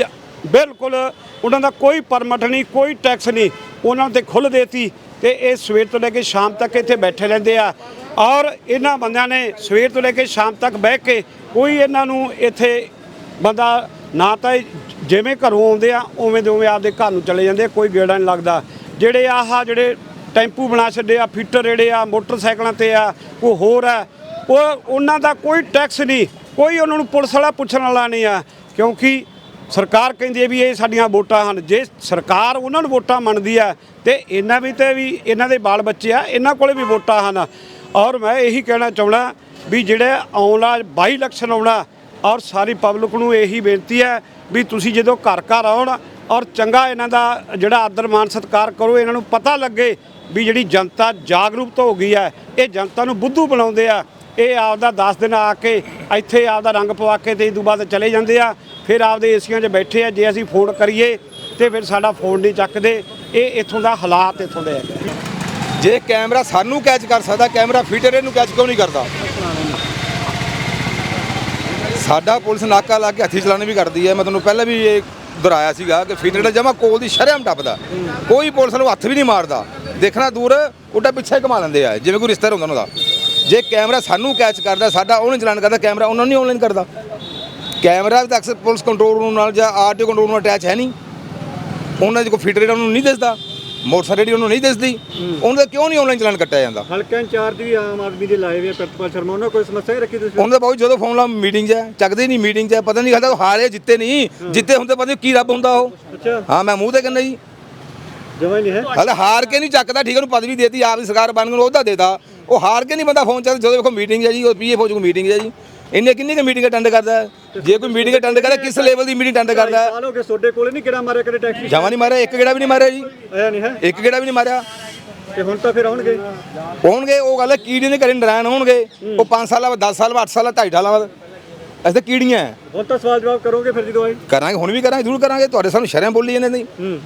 ਬਿਲਕੁਲ ਉਹਨਾਂ ਦਾ ਕੋਈ ਪਰਮਿਟ ਨਹੀਂ ਕੋਈ ਟੈਕਸ ਨਹੀਂ। ਉਹਨਾਂ ਤੇ ਖੁੱਲ੍ਹ ਦੇਤੀ ਤੇ ਇਹ ਸਵੇਰ ਤੋਂ ਲੈ ਕੇ ਸ਼ਾਮ ਤੱਕ ਇੱਥੇ ਬੈਠੇ ਰਹਿੰਦੇ ਆ। ਔਰ ਇਹਨਾਂ ਬੰਦਿਆਂ ਨੇ ਸਵੇਰ ਤੋਂ ਲੈ ਕੇ ਸ਼ਾਮ ਤੱਕ ਬਹਿ ਕੇ ਕੋਈ ਇਹਨਾਂ ਨੂੰ ਇੱਥੇ ਬੰਦਾ ਨਾ ਤਾਂ ਇਹ ਜਿਵੇਂ ਘਰੋਂ ਆਉਂਦੇ ਆ ਉਵੇਂ ਦੇ ਉਵੇਂ ਆਪਦੇ ਘਰ ਨੂੰ ਚਲੇ ਜਾਂਦੇ ਆ, ਕੋਈ ਗੇੜਾ ਨਹੀਂ ਲੱਗਦਾ। ਜਿਹੜੇ ਆਹ ਜਿਹੜੇ ਟੈਂਪੂ ਬਣਾ ਛੱਡੇ ਆ ਫੀਟਰ ਜਿਹੜੇ ਆ ਮੋਟਰਸਾਈਕਲਾਂ ਤੇ ਆ ਉਹ ਹੋਰ ਆ ਉਹ ਉਹਨਾਂ ਦਾ ਕੋਈ ਟੈਕਸ ਨਹੀਂ। ਕੋਈ ਉਹਨਾਂ ਨੂੰ ਪੁਲਿਸ ਵਾਲਾ ਪੁੱਛਣ ਵਾਲਾ ਨਹੀਂ ਆ ਕਿਉਂਕਿ ਸਰਕਾਰ ਕਹਿੰਦੀ ਹੈ ਵੀ ਇਹ ਸਾਡੀਆਂ ਵੋਟਾਂ ਹਨ। ਜੇ ਸਰਕਾਰ ਉਹਨਾਂ ਨੂੰ ਵੋਟਾਂ ਮੰਨਦੀ ਆ ਤੇ ਇਹਨਾਂ ਵੀ ਤੇ ਵੀ ਇਹਨਾਂ ਦੇ ਬਾਲ ਬੱਚੇ ਆ, ਇਹਨਾਂ ਕੋਲੇ ਵੀ ਵੋਟਾਂ ਹਨ। ਔਰ ਮੈਂ ਇਹੀ ਕਹਿਣਾ ਚਾਹੁੰਦਾ ਵੀ ਜਿਹੜੇ ਆਉਣਾ 22 ਇਲੈਕਸ਼ਨ ਆਉਣਾ, ਔਰ ਸਾਰੀ ਪਬਲਿਕ ਨੂੰ ਇਹੀ ਬੇਨਤੀ ਹੈ ਵੀ ਤੁਸੀਂ ਜਦੋਂ ਘਰ ਘਰ ਆਉਣ, ਔਰ ਚੰਗਾ ਇਹਨਾਂ ਦਾ ਜਿਹੜਾ ਆਦਰ ਮਾਨ ਸਤਿਕਾਰ ਕਰੋ, ਇਹਨਾਂ ਨੂੰ ਪਤਾ ਲੱਗੇ ਵੀ ਜਿਹੜੀ ਜਨਤਾ ਜਾਗਰੂਕਤ ਹੋ ਗਈ ਹੈ, ਇਹ ਜਨਤਾ ਨੂੰ ਬੁੱਧੂ ਬਣਾਉਂਦੇ ਆ। ਇਹ ਆਪਦਾ 10 ਦਿਨ ਆ ਕੇ ਇੱਥੇ ਆਪਦਾ ਰੰਗ ਪਵਾ ਕੇ ਤੇ ਇਸ ਬਾਅਦ ਚਲੇ ਜਾਂਦੇ ਆ, ਫਿਰ ਆਪਦੇ ਏਸੀਆਂ 'ਚ ਬੈਠੇ ਆ, ਜੇ ਅਸੀਂ ਫੋਨ ਕਰੀਏ ਤੇ ਫਿਰ ਸਾਡਾ ਫੋਨ ਨਹੀਂ ਚੱਕਦੇ। ਇਹ ਇੱਥੋਂ ਦਾ ਹਾਲਾਤ ਇੱਥੋਂ ਦੇ ਹੈ ਜੇ ਕੈਮਰਾ ਸਾਨੂੰ ਕੈਚ ਕਰ ਸਕਦਾ, ਕੈਮਰਾ ਫੀਟਰ ਇਹਨੂੰ ਕੈਚ ਕਿਉਂ ਨਹੀਂ ਕਰਦਾ? ਸਾਡਾ ਪੁਲਿਸ ਨਾਕਾ ਲਾ ਕੇ ਹੱਥੀ ਚਲਾਣੇ ਵੀ ਕਰਦੀ ਹੈ। ਮੈਂ ਤੁਹਾਨੂੰ ਪਹਿਲਾਂ ਵੀ ਇਹ ਦੁਹਰਾਇਆ ਸੀਗਾ ਕਿ ਫੀਟਰ ਦਾ ਜਮਾ ਕੋਲ ਦੀ ਸ਼ਰਮ ਟੱਪਦਾ। ਕੋਈ ਪੁਲਿਸ ਨੂੰ ਹੱਥ ਵੀ ਨਹੀਂ ਮਾਰਦਾ। ਦੇਖਣਾ ਦੂਰ, ਉਲਟਾ ਪਿੱਛੇ ਘੁਮਾ ਲੈਂਦੇ ਆ। ਜਿਵੇਂ ਕੋਈ ਰਿਸ਼ਤਾ ਹੁੰਦਾ ਉਹਨਾਂ ਦਾ। ਜੇ ਕੈਮਰਾ ਸਾਨੂੰ ਕੈਚ ਕਰਦਾ ਸਾਡਾ ਉਹਨੂੰ ਚਲਾਨ ਕਰਦਾ ਕੈਮਰਾ ਉਹਨਾਂ ਨੂੰ ਨਹੀਂ ਆਨਲਾਈਨ ਕਰਦਾ। ਕੈਮਰਾ ਤਾਂ ਅਕਸਰ ਪੁਲਿਸ ਕੰਟਰੋਲ ਰੂਮ ਨਾਲ ਜਾਂ ਆਰਟੀਓ ਕੰਟਰੋਲ ਰੂਮ ਨਾਲ ਅਟੈਚ ਹੈ ਨਹੀਂ। ਉਹਨਾਂ ਦੇ ਕੋਈ ਫੀਟਰ ਉਹਨਾਂ ਨੂੰ ਨਹੀਂ ਦਿਸਦਾ ਮੋਟਰਸਾਈਕਲ ਜਿਹੜੀ ਉਹਨੂੰ ਨਹੀਂ ਦਿਸਦੀ। ਉਹਨਾਂ ਦਾ ਕਿਉਂ ਨਹੀਂ ਆਨਲਾਈਨ ਚਲਾਨ ਕੱਟਿਆ ਜਾਂਦਾ? ਹਲਕਾ ਇੰਚਾਰਜ ਵੀ ਆਮ ਆਦਮੀ ਦੇ ਲਾਏ ਹੋਏ ਪ੍ਰਿਤਪਾਲ ਸ਼ਰਮਾ ਉਹਨਾਂ ਕੋਈ ਸਮੱਸਿਆ ਹੀ ਰੱਖੀ ਤੁਸੀਂ? ਉਹਨਾਂ ਦਾ ਬਹੁਤ ਜਦੋਂ ਫੋਨ ਲਾ ਮੀਟਿੰਗ 'ਚ ਚੱਕਦੇ ਨਹੀਂ ਮੀਟਿੰਗ 'ਚ ਪਤਾ ਨਹੀਂ ਕਹਿੰਦਾ ਹਾਰੇ ਜਿੱਤੇ ਨਹੀਂ। ਜਿੱਤੇ ਹੁੰਦੇ ਪਤਾ ਨਹੀਂ ਕੀ ਰੱਬ ਹੁੰਦਾ ਉਹ। ਹਾਂ ਮੈਂ ਮੂੰਹ ਤੇ ਕਹਿੰਦਾ ਜੀ। ਜਮਾ ਨਹੀਂ ਹੈ। ਹਲੇ ਹਾਰ ਕੇ ਨਹੀਂ ਚੱਕਦਾ ਠੀਕ ਉਹਨੂੰ ਪਦਵੀ ਦੇਤੀ ਆਪ ਦੀ ਸਰਕਾਰ ਬਣ ਗਈ ਉਹਨੂੰ ਉਹਦਾ ਦੇਤਾ। ਉਹ ਹਾਰ ਕੇ ਨਹੀਂ ਬੰਦਾ ਫੋਨ ਚੱਕ ਜਦੋਂ ਵੇਖੋ ਮੀਟਿੰਗ ਹੈ ਜੀ ਉਹ ਪੀਏ ਫੌਜ ਕੋ ਮੀਟਿੰਗ ਹੈ ਜੀ। ਇੰਨੇ ਕਿੰਨੀ ਕੁ ਮੀਟਿੰਗ ਅਟੈਂਡ ਕਰਦਾ ਹੈ? ਜੇ ਕੋਈ ਮੀਟਿੰਗ ਅਟੈਂਡ ਕਰਦਾ ਕਿਸ ਲੈਵਲ ਦੀ ਮੀਟਿੰਗ ਅਟੈਂਡ ਕਰਦਾ ਹੈ? ਸਾਲ ਹੋ ਗਏ ਸੋਡੇ ਕੋਲੇ ਨਹੀਂ ਕਿਹੜਾ ਮਾਰਿਆ ਕਦੇ ਟੈਕਸੀ ਜਮਾਂ ਨਹੀਂ ਮਾਰਿਆ ਇੱਕ ਗੇੜਾ ਵੀ ਨਹੀਂ ਮਾਰਿਆ ਜੀ। ਆਇਆ ਨਹੀਂ ਹੈ? ਇੱਕ ਗੇੜਾ ਵੀ ਨਹੀਂ ਮਾਰਿਆ। ਤੇ ਹੁਣ ਤਾਂ ਫਿਰ ਆਉਣਗੇ। ਹੋਣਗੇ ਉਹ ਗੱਲ ਹੈ ਕੀੜੀ ਨੇ ਘਰੇ ਨਰਾਇਣ ਹੋਣਗੇ। ਉਹ 5 ਸਾਲਾਂ ਬਾਅਦ 10 ਸਾਲ ਬਾਅਦ 8 ਸਾਲ ਬਾਅਦ 2.5 ਸਾਲਾਂ ਬਾਅਦ। ਅਸੀਂ ਤਾਂ ਕੀੜੀਆਂ ਹੈ। ਹੁਣ ਤਾਂ ਸਵਾਲ ਜਵਾਬ ਕਰੋਗੇ ਫਿਰ ਜਦੋਂ ਆਏ? ਕਰਾਂਗੇ ਹੁਣ ਵੀ ਕਰਾਂਗੇ ਜ਼ਰੂਰ ਕਰਾਂਗੇ। ਤੁਹਾਡੇ ਸਾਨੂੰ ਸ਼ਰਮ ਬੋਲੀ ਜਾਂਦੇ ਨਹੀਂ ਹੂੰ।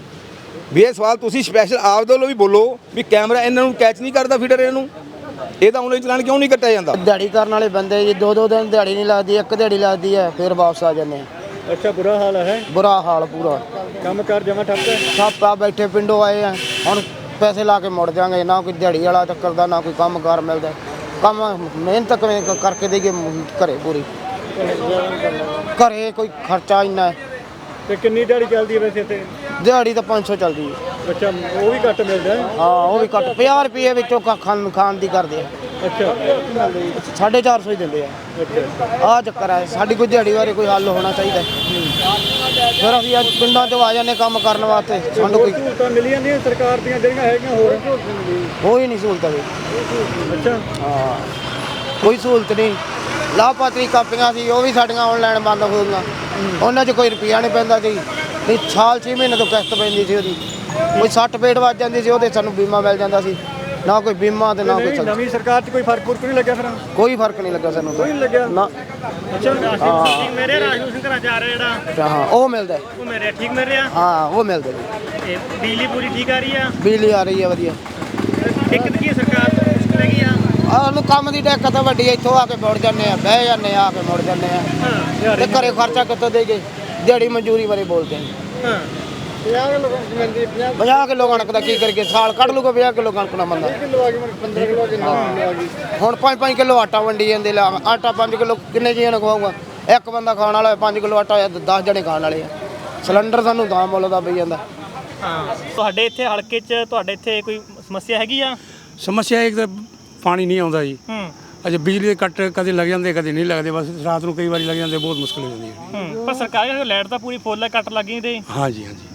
ਵੀ ਇਹ ਸਵਾਲ ਤੁਸੀਂ ਸਪੈਸ਼ਲ ਆਪ ਦੇ ਵੱਲੋਂ ਵੀ ਬੋਲੋ ਵੀ ਕੈਮਰਾ ਇਹਨਾਂ ਨੂੰ ਕੈਚ ਨਹੀਂ ਕਰਦਾ ਫੀਡਰ ਇਹਨੂੰ ਇਹਦਾ ਆਨਲਾਈਨ ਚਲਾਨ ਕਿਉਂ ਨਹੀਂ ਕੱਟਿਆ ਜਾਂਦਾ? ਦਿਹਾੜੀ ਕਰਨ ਵਾਲੇ ਬੰਦੇ ਜੀ ਦੋ ਦੋ ਦਿਨ ਦਿਹਾੜੀ ਨਹੀਂ ਲੱਗਦੀ ਇੱਕ ਦਿਹਾੜੀ ਲੱਗਦੀ ਹੈ ਫਿਰ ਵਾਪਸ ਆ ਜਾਂਦੇ ਆ ਅੱਛਾ ਬੁਰਾ ਹਾਲ ਹੈ। ਬੁਰਾ ਹਾਲ ਪੂਰਾ। ਕੰਮ ਕਰ ਜਮਾ ਠੱਪ ਹੈ? ਸਭ ਆ ਬੈਠੇ ਪਿੰਡੋਂ ਆਏ ਆ। ਹੁਣ ਪੈਸੇ ਲਾ ਕੇ ਮੁੜ ਜਾਾਂਗੇ ਨਾ ਕੋਈ ਦਿਹਾੜੀ ਵਾਲਾ ਚੱਕਰ ਦਾ ਨਾ ਕੋਈ ਕੰਮ ਕਾਰ ਮਿਲਦਾ। ਕੰਮ ਮਿਹਨਤ ਕਿਵੇਂ ਕ- ਕਰਕੇ ਦੇਈਏ ਮ- ਘਰੇ ਪੂਰੀ। ਘਰੇ ਕੋਈ ਖਰਚਾ ਇੰਨਾ ਹੈ। ਤੇ ਕਿੰਨੀ ਦਿਹਾੜੀ ਚੱਲਦੀ ਹੈ ਵੈਸੇ ਇੱਥੇ? ਦਿਹਾੜੀ ਤਾਂ 500 ਚੱਲਦੀ ਹੈ। ਅੱਛਾ ਉਹ ਵੀ ਘੱਟ ਮਿਲਦਾ ਹੈ? ਹਾਂ ਉਹ ਵੀ ਘੱਟ। 50 ਰੁਪਏ ਵਿੱਚੋਂ ਕਾ- ਖਾਣ ਖਾਣ ਦੀ ਕਰਦੇ ਆ। ਅੱਛਾ। 450 ਹੀ ਦਿੰਦੇ ਆ। ਆ ਚੱਕਰ ਹੈ ਸਾਡੀ ਕੋਈ ਦਿਹਾੜੀ ਬਾਰੇ ਕੋਈ ਹੱਲ ਹੋਣਾ ਚਾਹੀਦਾ ਹੈ। ਫਿਰ ਅਸੀਂ ਅੱਜ ਪਿੰਡਾਂ 'ਚੋਂ ਆ ਜਾਂਦੇ ਕੰਮ ਕਰਨ ਵਾਸਤੇ। ਸਾਨੂੰ ਕੋਈ ਸਹੂਲਤਾਂ ਮਿਲ ਜਾਂਦੀਆਂ ਸਰਕਾਰ ਦੀਆਂ ਜਿਹੜੀਆਂ ਹੈਗੀਆਂ ਹੋਰ? ਕੋਈ ਨਹੀਂ ਸਹੂਲਤ ਵੀ ਅੱਛਾ। ਹਾਂ। ਕੋਈ ਸਹੂਲਤ ਨਹੀਂ। ਲਾਭਪਾਤਰੀ ਕਾਪੀਆਂ ਸੀ ਉਹ ਵੀ ਸਾਡੀਆਂ ਆਨਲਾਈਨ ਬੰਦ ਹੋ ਗਈਆਂ। ਉਹਨਾਂ 'ਚ ਕੋਈ ਰੁਪਿਆ ਨਹੀਂ ਪੈਂਦਾ ਸੀ। ਨਹੀਂ ਸਾਲ 6 ਮਹੀਨੇ ਤੋਂ ਕਿਸ਼ਤ ਪੈਂਦੀ ਸੀ ਉਹਦੀ। ਕੋਈ ਸੱਟ ਪੇਟ ਵੱਜ ਜਾਂਦੀ ਸੀ ਉਹਦੇ ਸਾਨੂੰ ਬੀਮਾ ਮਿਲ ਜਾਂਦਾ ਸੀ। ਨਾ ਕੋਈ ਬੀਮਾ ਤੇ ਨਾ ਕੋਈ ਨਹੀਂ। ਨਵੀਂ ਸਰਕਾਰ 'ਚ ਕੋਈ ਫ਼ਰਕ ਫੁਰਕ ਨਹੀਂ ਲੱਗਿਆ ਫਿਰ? ਕੋਈ ਫ਼ਰਕ ਨਹੀਂ ਲੱਗਾ ਸਾਨੂੰ ਕੋਈ ਨਹੀਂ ਲੱਗਿਆ? ਨਾ। ਠੀਕ ਮੇਰੇ ਰਾਜੂ ਸਿੰਘ ਘਰਾਂ ਜਾ ਰਿਹਾ ਜਿਹੜਾ। ਹਾਂ ਉਹ ਮਿਲਦਾ ਹੈ। ਉਹ ਮੇਰੇ ਠੀਕ ਮਿਲ ਰਿਹਾ? ਹਾਂ ਉਹ ਮਿਲਦਾ ਜੀ। ਤੇ ਬਿਜਲੀ ਪੂਰੀ ਠੀਕ ਆ ਰਹੀ ਆ? ਬਿਜਲੀ ਆ ਰਹੀ ਹੈ ਵਧੀਆ। ਦਿੱਕਤ ਕੀ ਹੈ ਸਰਕਾਰ ਤੋਂ ਮੁਸ਼ਕਲ ਹੈਗੀ ਆ? ਆਹ ਨੂੰ ਕੰਮ ਦੀ ਦਿੱਕਤ ਤਾਂ ਵੱਡੀ ਇੱਥੋਂ ਆ ਕੇ ਮੁੜ ਜਾਂਦੇ ਆ ਬਹਿ ਜਾਂਦੇ ਆ ਆ ਕੇ ਮੁੜ ਜਾਂਦੇ ਆ। ਤੇ ਘਰੇ ਖਰਚਾ ਕਿੱਥੋਂ ਦੇਗੇ ਦਿਹਾੜੀ ਮਨਜ਼ੂਰੀ ਬਾਰੇ ਬੋਲਦੇ ਆ ਹਾਂ। 50 ਕਿਲੋ ਕਣਕ ਦਾ ਕੀ ਕਰਕੇ ਸਾਲ ਕੱਢ ਲੂਗਾ 50 ਕਿਲੋ ਕਣਕ ਨਾ ਬੰਦਾ। ਕਿਲੋ ਆ ਗਈ 15 ਕਿਲੋ ਕਿੰਨਾ ਆ ਗਈ। ਹੁਣ 5-5 ਕਿਲੋ ਆਟਾ ਵੰਡੀ ਜਾਂਦੇ ਲਾ ਆਟਾ 5 ਕਿਲੋ ਕਿੰਨੇ ਜੀਆਂ ਨੂੰ ਖਵਾਊਗਾ? ਇੱਕ ਬੰਦਾ ਖਾਣ ਵਾਲਾ 5 ਕਿਲੋ ਆਟਾ 10 ਜਣੇ ਖਾਣ ਵਾਲੇ ਆ। ਸਿਲੰਡਰ ਸਾਨੂੰ ਤਾਂ ਮੁੱਲ ਦਾ ਪਈ ਜਾਂਦਾ। ਹਾਂ। ਤੁਹਾਡੇ ਇੱਥੇ ਹਲਕੇ 'ਚ ਤੁਹਾਡੇ ਇੱਥੇ ਕੋਈ ਸਮੱਸਿਆ ਹੈਗੀ ਆ? ਸਮੱਸਿਆ ਇੱਕ ਤਾਂ ਪਾਣੀ ਨਹੀਂ ਆਉਂਦਾ ਜੀ। ਹੂੰ। ਅਜੇ ਬਿਜਲੀ ਦੇ ਕੱਟ ਕਦੇ ਲੱਗ ਜਾਂਦੇ ਕਦੇ ਨਹੀਂ ਲੱਗਦੇ ਬਸ ਰਾਤ ਨੂੰ ਕਈ ਵਾਰੀ ਲੱਗ ਜਾਂਦੇ ਬਹੁਤ ਮੁਸ਼ਕਲ ਹੋ ਜਾਂਦੀ ਹੈ। ਹੂੰ ਪਰ ਸਰਕਾਰ ਲਾਈਟ ਤਾਂ ਪੂਰੀ ਫੁੱਲ ਹੈ ਕੱਟ ਲੱਗ ਗਈ ਤੇ ਹਾਂਜੀ ਹਾਂਜੀ।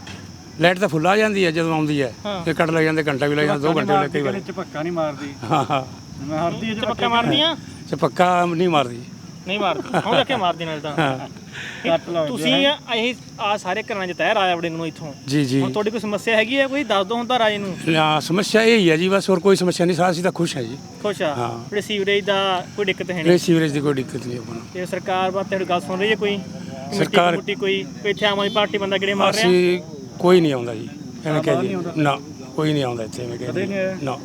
ਲਾਈਟ ਤਾਂ ਫੁੱਲ ਆ ਜਾਂਦੀ ਹੈ ਜਦੋਂ ਆਉਂਦੀ ਹੈ। ਤੇ ਕੱਟ ਲੱਗ ਜਾਂਦੇ ਘੰਟਾ ਵੀ ਲੱਗ ਜਾਂਦਾ 2 ਘੰਟੇ ਲੱਗ ਕਈ ਵਾਰੀ। ਝਪੱਕਾ ਨਹੀਂ ਮਾਰਦੀ? ਹਾਂ ਹਾਂ। ਮੈਂ ਹਰਦੀ ਚ ਪੱਕਾ ਮਾਰਦੀਆਂ? ਤੇ ਪੱਕਾ ਨਹੀਂ ਮਾਰਦੀ। ਨਹੀਂ ਮਾਰਦੀ। ਹੁਣ ਰੱਖੇ ਮਾਰਦੀ ਨਾਲ ਤਾਂ। ਹਾਂ। ਤੁਸੀਂ ਇਹ ਆ ਸਾਰੇ ਘਰਾਂ 'ਚ ਤੈ ਰਾਜਾ ਵੜਿੰਗ ਨੂੰ ਇੱਥੋਂ। ਜੀ ਜੀ। ਹੁਣ ਤੁਹਾਡੀ ਕੋਈ ਸਮੱਸਿਆ ਹੈਗੀ ਹੈ ਕੋਈ ਦੱਸ ਦੋ ਹੁੰਦਾ ਰਾਜੇ ਨੂੰ। ਨਾ, ਸਮੱਸਿਆ ਇਹ ਹੀ ਹੈ ਜੀ ਬਸ ਹੋਰ ਕੋਈ ਸਮੱਸਿਆ ਨਹੀਂ ਸਾਰਾ ਅਸੀਂ ਤਾਂ ਖੁਸ਼ ਹੈ ਜੀ। ਖੁਸ਼ ਆ। ਹਾਂ। ਜਿਹੜੇ ਸੀਵਰੇਜ ਦਾ ਕੋਈ ਦਿੱਕਤ ਹੈ ਨਹੀਂ। ਸੀਵਰੇਜ ਦੀ ਕੋਈ ਦਿੱਕਤ ਨਹੀਂ ਆਪਾਂ ਨੂੰ। ਤੇ ਸਰਕਾਰ ਬਾਤ ਤੁਹਾਡੀ ਗੱਲ ਸੁਣ ਰਹੀ ਹੈ ਕੋਈ? ਸਰਕਾਰ- ਮੁੱਟੀ ਕੋਈ ਕੋਈ ਇੱਥੇ ਆਮ ਆਦਮੀ ਪਾਰਟੀ ਬੰਦਾ ਕਿਹੜੇ ਮਾਰ ਰਿਹਾ? ਅਸੀਂ ਕੋਈ ਨਹੀਂ ਆਉਂਦਾ ਜੀ ਐਵੇਂ ਕਹਿ ਜੀ ਨਾ ਕੋਈ ਨਹੀਂ ਆਉਂਦਾ ਇੱਥੇ ਐਵੇਂ ਕਹਿ? ਨਾ।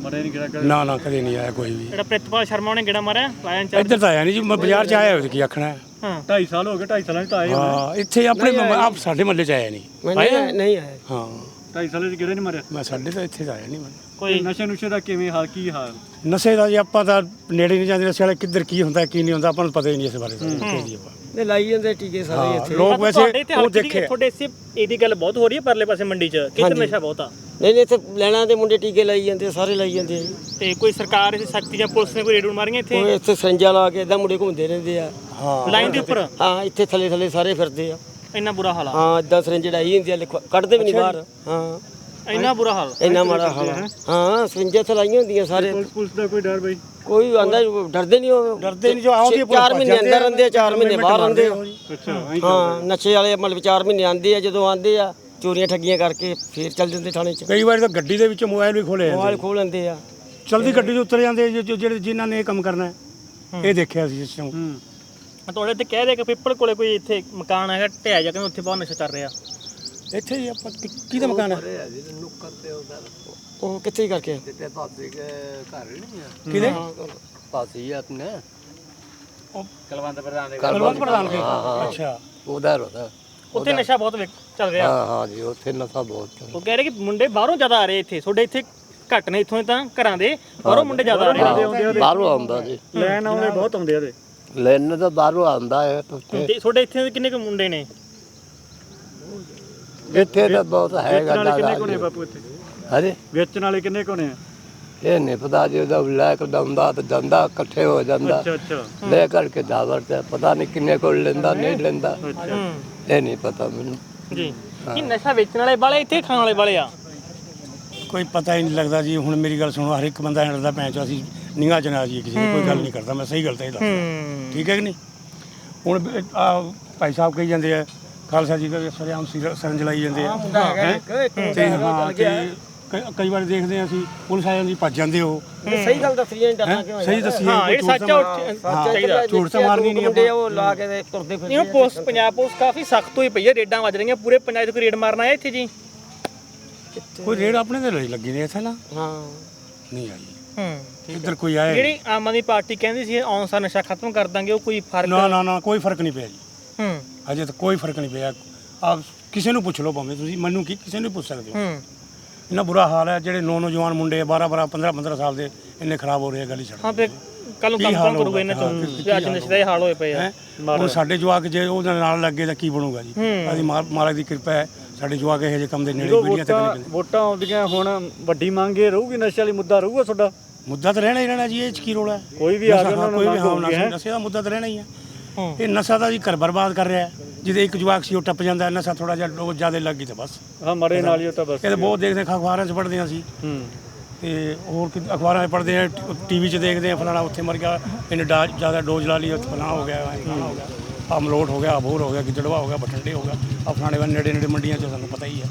ਮਰੇ ਨਹੀਂ ਕਿਹੜਾ ਨਾ ਨਾ ਕਦੇ ਨਹੀਂ ਆਇਆ ਕੋਈ ਵੀ। ਜਿਹੜਾ ਪ੍ਰਿਤਪਾਲ ਸ਼ਰਮਾ ਉਹਨੇ ਗੇੜਾ ਮਾਰਿਆ? ਲਾਇਨ ਚਾਰ ਇੱਧਰ ਤਾਂ ਆਇਆ ਨਹੀਂ ਜੀ ਮੈਂ ਬਾਜ਼ਾਰ ਚ ਆਇਆ ਹੋਇਆ ਕੀ ਆਖਣਾ। ਹੈ। ਹਾਂ 2.5 ਸਾਲ ਹੋ ਗਏ 2.5 ਸਾਲਾਂ 'ਚ ਤਾਂ ਆਏ ਹਾਂ ਇੱਥੇ ਆਪਣੇ ਆਪ ਸਾਡੇ ਮਹੱਲੇ ਚ ਆਇਆ ਨਹੀਂ। ਆਇਆ? ਨਹੀਂ ਆਇਆ। ਹਾਂ। 2.5 ਸਾਲਾਂ 'ਚ ਕਿਹੜੇ ਨਹੀਂ ਮਰਿਆ? ਮੈਂ ਸਾਡੇ ਤਾਂ ਇੱਥੇ ਤਾਂ ਆਇਆ ਨਹੀਂ ਮੈਂ। ਕੋਈ ਨਸ਼ੇ ਨੁਸ਼ੇ ਦਾ ਕਿਵੇਂ ਹਾਲ ਕੀ ਹਾਲ? ਨਸ਼ੇ ਦਾ ਜੀ ਆਪਾਂ ਤਾਂ ਨੇੜੇ ਨਹੀਂ ਜਾਂਦੇ ਨਸ਼ੇ ਵਾਲੇ ਕਿੱਧਰ ਕੀ ਹੁੰਦਾ ਕੀ ਨਹੀਂ ਹੁੰਦਾ ਆਪਾਂ ਨੂੰ ਪਤਾ ਹੀ ਨਹੀਂ ਇਸ ਬਾਰੇ ਤਾਂ ਕੀ ਜੀ ਆਪਾਂ। ਨੇ ਲਾਈ ਜਾਂਦੇ ਟੀਕੇ ਹਾਂ, ਲੋਕ ਵੈਸੇ ਉਹ ਦੇਖੇ। ਤੁਹਾਡੇ ਇਸੇ ਇਹਦੀ ਗੱਲ ਬਹੁਤ ਹੋ ਰਹੀ ਹੈ ਪਰਲੇ ਪਾਸੇ ਮੰਡੀ 'ਚ। ਕਿੱਧਰ ਨਸ਼ਾ ਬਹੁਤ ਆ? ਨਹੀਂ ਨਹੀਂ ਇੱਥੇ ਲੈਣਾ ਦੇ ਮੁੰਡੇ ਟੀਕੇ ਲਾਈ ਜਾਂਦੇ ਸਾਰੇ ਲਾਈ ਜਾਂਦੇ ਆ ਜੀ। ਤੇ ਕੋਈ ਸਰਕਾਰ ਇਸ ਸਖਤੀ ਜਾਂ ਪੁਲਿਸ ਨੇ ਕੋਈ ਰੇਡ ਮਾਰੀਆਂ ਇੱਥੇ? ਉਹ ਇੱਥੇ ਸੰਜਾ ਲਾ ਕੇ ਇਦਾਂ ਮੁੰਡੇ ਘੁੰਮਦੇ ਰਹਿੰਦੇ ਆ। ਹਾਂ। ਲਾਈਨ ਦੇ ਉੱਪਰ? ਹਾਂ ਇੱਥੇ ਥੱਲੇ ਥੱਲੇ ਸਾਰੇ ਫਿਰਦੇ ਆ। ਇੰਨਾ ਬੁਰਾ ਹਾਲ ਆ। ਹਾਂ ਇਦਾਂ ਸਰਿੰਜ ਡਾਈ ਹੁੰਦੀ ਆ ਲਿਖਵਾ- ਕੱਢਦੇ ਵੀ ਨਹੀਂ ਬਾਹਰ। ਹਾਂ। ਇੰਨਾ ਬੁਰਾ ਹਾਲ। ਇੰਨਾ ਮਾੜਾ ਹਾਲ ਆ। ਹਾਂ ਸਰਿੰਜਾਂ ਤੇ ਲਾਈਆਂ ਹੁੰਦੀਆਂ ਸਾਰੇ। ਪੁਲਿਸ ਪੁਲਿਸ ਦਾ ਕੋਈ ਡਰ ਬਈ? ਕੋਈ ਆਂਦਾ ਡਰਦੇ ਨਹੀਂ ਉਹ। ਡਰਦੇ ਨਹੀਂ ਜੋ ਆਉਂਦੀ ਚਾਰ ਮਹੀਨੇ ਅੰਦਰ ਰਹਿੰਦੇ ਆ 4 ਮਹੀਨੇ ਬਾਹਰ ਰਹਿੰਦੇ ਆ। ਅੱਛਾ ਹਾਂ ਨਸ਼ੇ ਵਾਲੇ ਮਤਲਬ 4 ਮਹੀਨੇ ਆਂਦੇ ਆ ਜਦੋਂ ਆਂਦੇ ਆ। ਚੋਰੀਆਂ ਠੱਗੀਆਂ ਕਰਕੇ ਫੇਰ ਚੱਲ ਜਾਂਦੇ ਥਾਣੇ 'ਚ। ਕਈ ਵਾਰੀ ਤਾਂ ਗੱਡੀ ਦੇ ਵਿੱਚੋਂ ਮੋਬਾਈਲ ਵੀ ਖੋਲੇ ਮੋਬਾਈਲ ਜਾਂਦੇ ਖੋਲ ਲੈਂਦੇ ਆ। ਚਲਦੀ ਗੱਡੀ ਦੇ ਉੱਤਰ ਜਾਂਦੇ ਜੋ- ਜੋ- ਜਿਹੜੇ ਜਿਨ੍ਹਾਂ ਨੇ ਇਹ ਕੰਮ ਕਰਨਾ ਹੈ। ਇਹ ਦੇਖਿਆ ਸੀ ਇਸ ਨੂੰ ਤੁਹਾਡੇ ਤੇ ਕਹਿ ਦੇ ਕਿ ਪਿੱਪਲ ਕੋਲੇ ਕੋਈ ਇੱਥੇ ਮਕਾਨ ਹੈਗਾ ਢਹਿ ਜਾ ਕੇ ਉੱਥੇ ਬਹੁਤ ਨਸ਼ਾ ਚੱਲ ਰਿਹਾ। ਇੱਥੇ ਹੀ ਆਪਾਂ ਕਿ- ਕਿਹਦਾ ਮਕਾਨ ਹੈ? ਉਹ ਕਿੱਥੇ ਹੀ ਕਰਕੇ ਕਿਹਦੇ? ਪਾਸੀ ਆਪਣੇ। ਕਲਵੰਤ ਪ੍ਰਧਾਨ ਕੇ ਅੱਛਾ। ਉਧਰ ਉਹਦਾ ਉੱਥੇ ਨਸ਼ਾ ਬਹੁਤ ਵਿਕ- ਚੱਲ ਰਿਹਾ ਹਾਂ ਹਾਂ ਜੀ ਉੱਥੇ ਨਸ਼ਾ ਬਹੁਤ ਚੱਲਦਾ। ਉਹ ਕਹਿ ਰਹੇ ਕਿ ਮੁੰਡੇ ਬਾਹਰੋਂ ਜ਼ਿਆਦਾ ਆ ਰਹੇ ਇੱਥੇ ਤੁਹਾਡੇ ਇੱਥੇ ਘੱਟ ਨੇ ਇੱਥੋਂ ਤਾਂ ਘਰਾਂ ਦੇ ਬਾਹਰੋਂ ਮੁੰਡੇ ਜ਼ਿਆਦਾ ਆ ਰਹੇ ਨੇ। ਬਾਹਰੋਂ ਆਉਂਦਾ ਜੀ ਲੈਣ ਆਉਂਦੇ ਬਹੁਤ ਆਉਂਦੇ ਆ ਇਹਦੇ ਲੈਣ ਤਾਂ ਬਾਹਰੋਂ ਆਉਂਦਾ ਹੈ ਤੇ ਤੁਹਾਡੇ ਇੱਥੇ ਦੇ ਕਿੰਨੇ ਕੁ ਮੁੰਡੇ ਨੇ? ਇੱਥੇ ਤਾਂ ਬਹੁਤ ਹੈਗਾ ਵਾਲੇ ਕਿੰਨੇ ਕੋਨੇ ਬਾਪੂ ਇੱਥੇ? ਹਰੇ ਵੇਚਣ ਵਾਲੇ ਕਿੰਨੇ ਕੋਨੇ ਆ ਇਹ ਨਹੀਂ ਪਤਾ ਜੀ ਉਹਦਾ ਲੈ ਕੇ ਦੰਦਾ ਤੇ ਦੰਦਾ ਇਕੱਠੇ ਹੋ ਜਾਂਦਾ। ਅੱਛਾ ਅੱਛਾ। ਲੈ ਕਰਕੇ ਦਾਵਰ ਤੇ ਪਤਾ ਨਹੀਂ ਕਿੰਨੇ ਕੋਲ ਲੈਂਦਾ ਨਹੀਂ ਲੈਂਦਾ। ਹੂੰ। ਇਹ ਨਹੀਂ ਪਤਾ ਮੈਨੂੰ। ਜੀ। ਕੀ ਨਸ਼ਾ ਵੇਚਣ ਵਾਲੇ ਵਾਲੇ ਇੱਥੇ ਖਾਣ ਵਾਲੇ ਵਾਲੇ ਆ। ਕੋਈ ਪਤਾ ਹੀ ਨਹੀਂ ਲੱਗਦਾ ਜੀ ਹੁਣ ਮੇਰੀ ਗੱਲ ਸੁਣੋ ਹਰ ਇੱਕ ਬੰਦਾ ਹਿੰਡਦਾ ਪੈਂ ਚੋ ਅਸੀਂ ਨਿਗਾਹ ਚ ਨਾ ਜੀ ਕਿਸੇ ਦੀ ਕੋਈ ਗੱਲ ਨਹੀਂ ਕਰਦਾ ਮੈਂ ਸਹੀ ਗੱਲ ਤਾਂ ਇਹ ਦੱਸਦਾ। ਠੀਕ ਹੈ ਕਿ ਨਹੀਂ? ਹੁਣ ਆ ਭਾਈ ਸਾਹਿਬ ਕਹੀ ਜਾਂਦੇ ਆ ਖਾਲਸਾ ਜੀ ਦਾ ਸਰਿਆਮ ਸਰੰਜ ਲਾਈ ਜਾਂਦੇ ਆ। ਹੈਂ? ਤੇ ਹਾਂ ਤੇ ਕਈ- ਕਈ ਵਾਰ ਦੇਖਦੇ ਆ ਅਸੀਂ ਪੁਲਿਸ ਆ ਜਾਂਦੀ ਭੱਜ ਜਾਂਦੇ ਹੋ। ਸਹੀ ਗੱਲ ਦੱਸੀ ਜਾਂ ਡਰਨਾ ਹੈਂ? ਕਿਉਂ ਸਹੀ ਦੱਸੀ ਹਾਂ ਇਹ ਸੱਚ ਆ ਉਹ ਚਾਹੀਦਾ। ਝੂਠ ਤਾਂ ਮਾਰਨੀ ਨਹੀਂ ਮੁੰਡੇ ਉਹ ਲਾ ਕੇ ਤੇ ਤੁਰਦੇ ਫਿਰਦੇ ਇਹ ਪੁਲਿਸ ਪੰਜਾਬ ਪੁਲਿਸ ਕਾਫੀ ਸਖਤ ਹੋਈ ਪਈ ਹੈ ਰੇਡਾਂ ਵੱਜ ਰਹੀਆਂ ਪੂਰੇ ਪੰਜਾਬ 'ਚ ਕੋਈ ਰੇਡ ਮਾਰਨ ਆਇਆ ਇੱਥੇ ਜੀ? ਕੋਈ ਰੇਡ ਆਪਣੇ ਤੇ ਲੱਗੀ ਨੇ ਇੱਥੇ ਨਾ। ਹਾਂ। ਨਹੀਂ ਆਈ। ਹੂੰ ਇੱਧਰ ਕੋਈ ਆਇਆ ਹੀ ਜਿਹੜੀ ਆਮ ਆਦਮੀ ਪਾਰਟੀ ਕਹਿੰਦੀ ਸੀ ਔਨਸਾ ਨਸ਼ਾ ਖਤਮ ਕਰ ਦਾਂਗੇ ਉਹ ਕੋਈ ਫ਼ਰਕ ਨਾ ਨਾ ਨਾ ਕੋਈ ਫ਼ਰਕ ਨਹੀਂ ਪਿਆ ਜੀ। ਹੂੰ। ਅਜੇ ਤਾਂ ਕੋਈ ਫ਼ਰਕ ਨਹੀਂ ਪਿਆ। ਆਪ ਕਿਸੇ ਨੂੰ ਪੁੱਛ ਲਓ ਭਾਵੇਂ ਤੁਸੀਂ ਮੈਨੂੰ ਕੀ ਕਿਸੇ ਨੂੰ ਪੁੱਛ ਸਕਦੇ ਹੋ। ਹੂੰ। ਇੰਨਾ ਬੁਰਾ ਹਾਲ ਹੈ ਜਿਹੜੇ ਨੌ ਨੌਜਵਾਨ ਮੁੰਡੇ 12 12 15 15 ਸਾਲ ਦੇ ਇੰਨੇ ਖਰਾਬ ਹੋ ਰਹੇ ਗਲੀ ਛੱਡ ਹਾਂ ਫਿਰ ਕੱਲ ਨੂੰ ਕੀ ਕੰਮ ਹਾਲ ਕੌਣ ਕਰੂਗਾ ਹੋਊਗਾ? ਇਹਨਾਂ ਹਾਂ, ਚੋਂ ਕੀ- ਵੀ ਅੱਜ ਨਸ਼ੇ ਦਾ ਇਹ ਹਾਲ ਹੋਏ ਪਏ ਆ। ਹੈ? ਹੁਣ ਸਾਡੇ ਜਵਾਕ ਜੇ ਉਹਦੇ ਨਾਲ ਲੱਗੇ ਤਾਂ ਕੀ ਬਣੂਗਾ ਜੀ? ਅਸੀਂ ਮਾਲਕ ਦੀ ਕਿਰਪਾ ਹੈ ਸਾਡੇ ਜਵਾਕ ਇਹੋ ਜਿਹੇ ਕੰਮ ਦੇ ਨੇੜੇ ਜਦੋਂ ਤੱਕ ਨਹੀਂ ਵੋਟਾਂ ਪੈਂਦੇ ਵੋਟਾਂ ਆਉਂਦੀਆਂ ਹੁਣ ਵੱਡੀ ਮੰਗ ਇਹ ਰਹੂਗੀ ਨਸ਼ੇ ਵਾਲੀ ਮੁੱਦਾ ਰਹੂਗਾ ਤੁਹਾਡਾ? ਮੁੱਦਾ ਤਾਂ ਰਹਿਣਾ ਹੀ ਰਹਿਣਾ ਜੀ ਇਹ ਚ ਕੀ ਰੋਲਾ ਹੈ? ਕੋਈ ਵੀ ਆ ਨਸ਼ਾ ਗਿਆ ਉਹਨਾਂ ਨੂੰ ਕੋਈ ਵੀ ਹਾਂ ਹੋਊਗੀ, ਨਸ਼ੇ ਹੈਂ? ਨਸ਼ੇ ਦਾ ਮੁੱਦਾ ਤਾਂ ਰਹਿਣਾ ਹੀ ਹੈ। ਇਹ ਨਸ਼ਾ ਤਾਂ ਜੀ ਘਰ ਬਰਬਾਦ ਕਰ ਰਿਹਾ ਹੈ। ਜਿਹਦੇ ਇੱਕ ਜਵਾਕ ਸੀ ਉਹ ਟੱਪ ਜਾਂਦਾ ਹੈ, ਨਸ਼ਾ ਥੋੜਾ ਜਿਹਾ ਡੋਜ਼ ਜ਼ਿਆਦਾ ਲੱਗ ਗਈ ਤਾਂ ਬਸ। ਹਾਂ ਮਰੇ ਨਾਲ ਹੀ ਉਹ ਤਾਂ ਬਸ ਇਹ ਤਾਂ ਬਹੁਤ ਦੇਖਦੇ ਹਾਂ ਅਖਬਾਰਾਂ 'ਚ ਪੜ੍ਹਦੇ ਹਾਂ ਅਸੀਂ। ਹੂੰ। ਤੇ ਹੋਰ ਕਿ ਅਖਬਾਰਾਂ 'ਚ ਪੜ੍ਹਦੇ ਆ ਟੀਵੀ 'ਚ ਦੇਖਦੇ ਆ ਫਲਾਣਾ ਉੱਥੇ ਮਰ ਗਿਆ ਇਹਨੇ ਡਾ ਜ਼ਿਆਦਾ ਡੋਜ਼ ਲਾ ਲਈ ਉੱਥੇ ਫਲਾਣਾ ਹੋ ਗਿਆ ਐਂ ਫਲਾਣਾ ਹੋ ਗਿਆ। ਅਮਲੋਟ ਹੋ ਗਿਆ ਅਬੋਰ ਹੋ ਗਿਆ ਗਿੱਦੜਵਾ ਹੋ ਗਿਆ ਬਠਿੰਡੇ ਹੋ ਗਿਆ ਆ ਫਲਾਣੇ ਨੇੜੇ ਨੇੜੇ ਮੰਡੀਆਂ 'ਚ ਸਾਨੂੰ ਪਤਾ ਹੀ ਹੈ।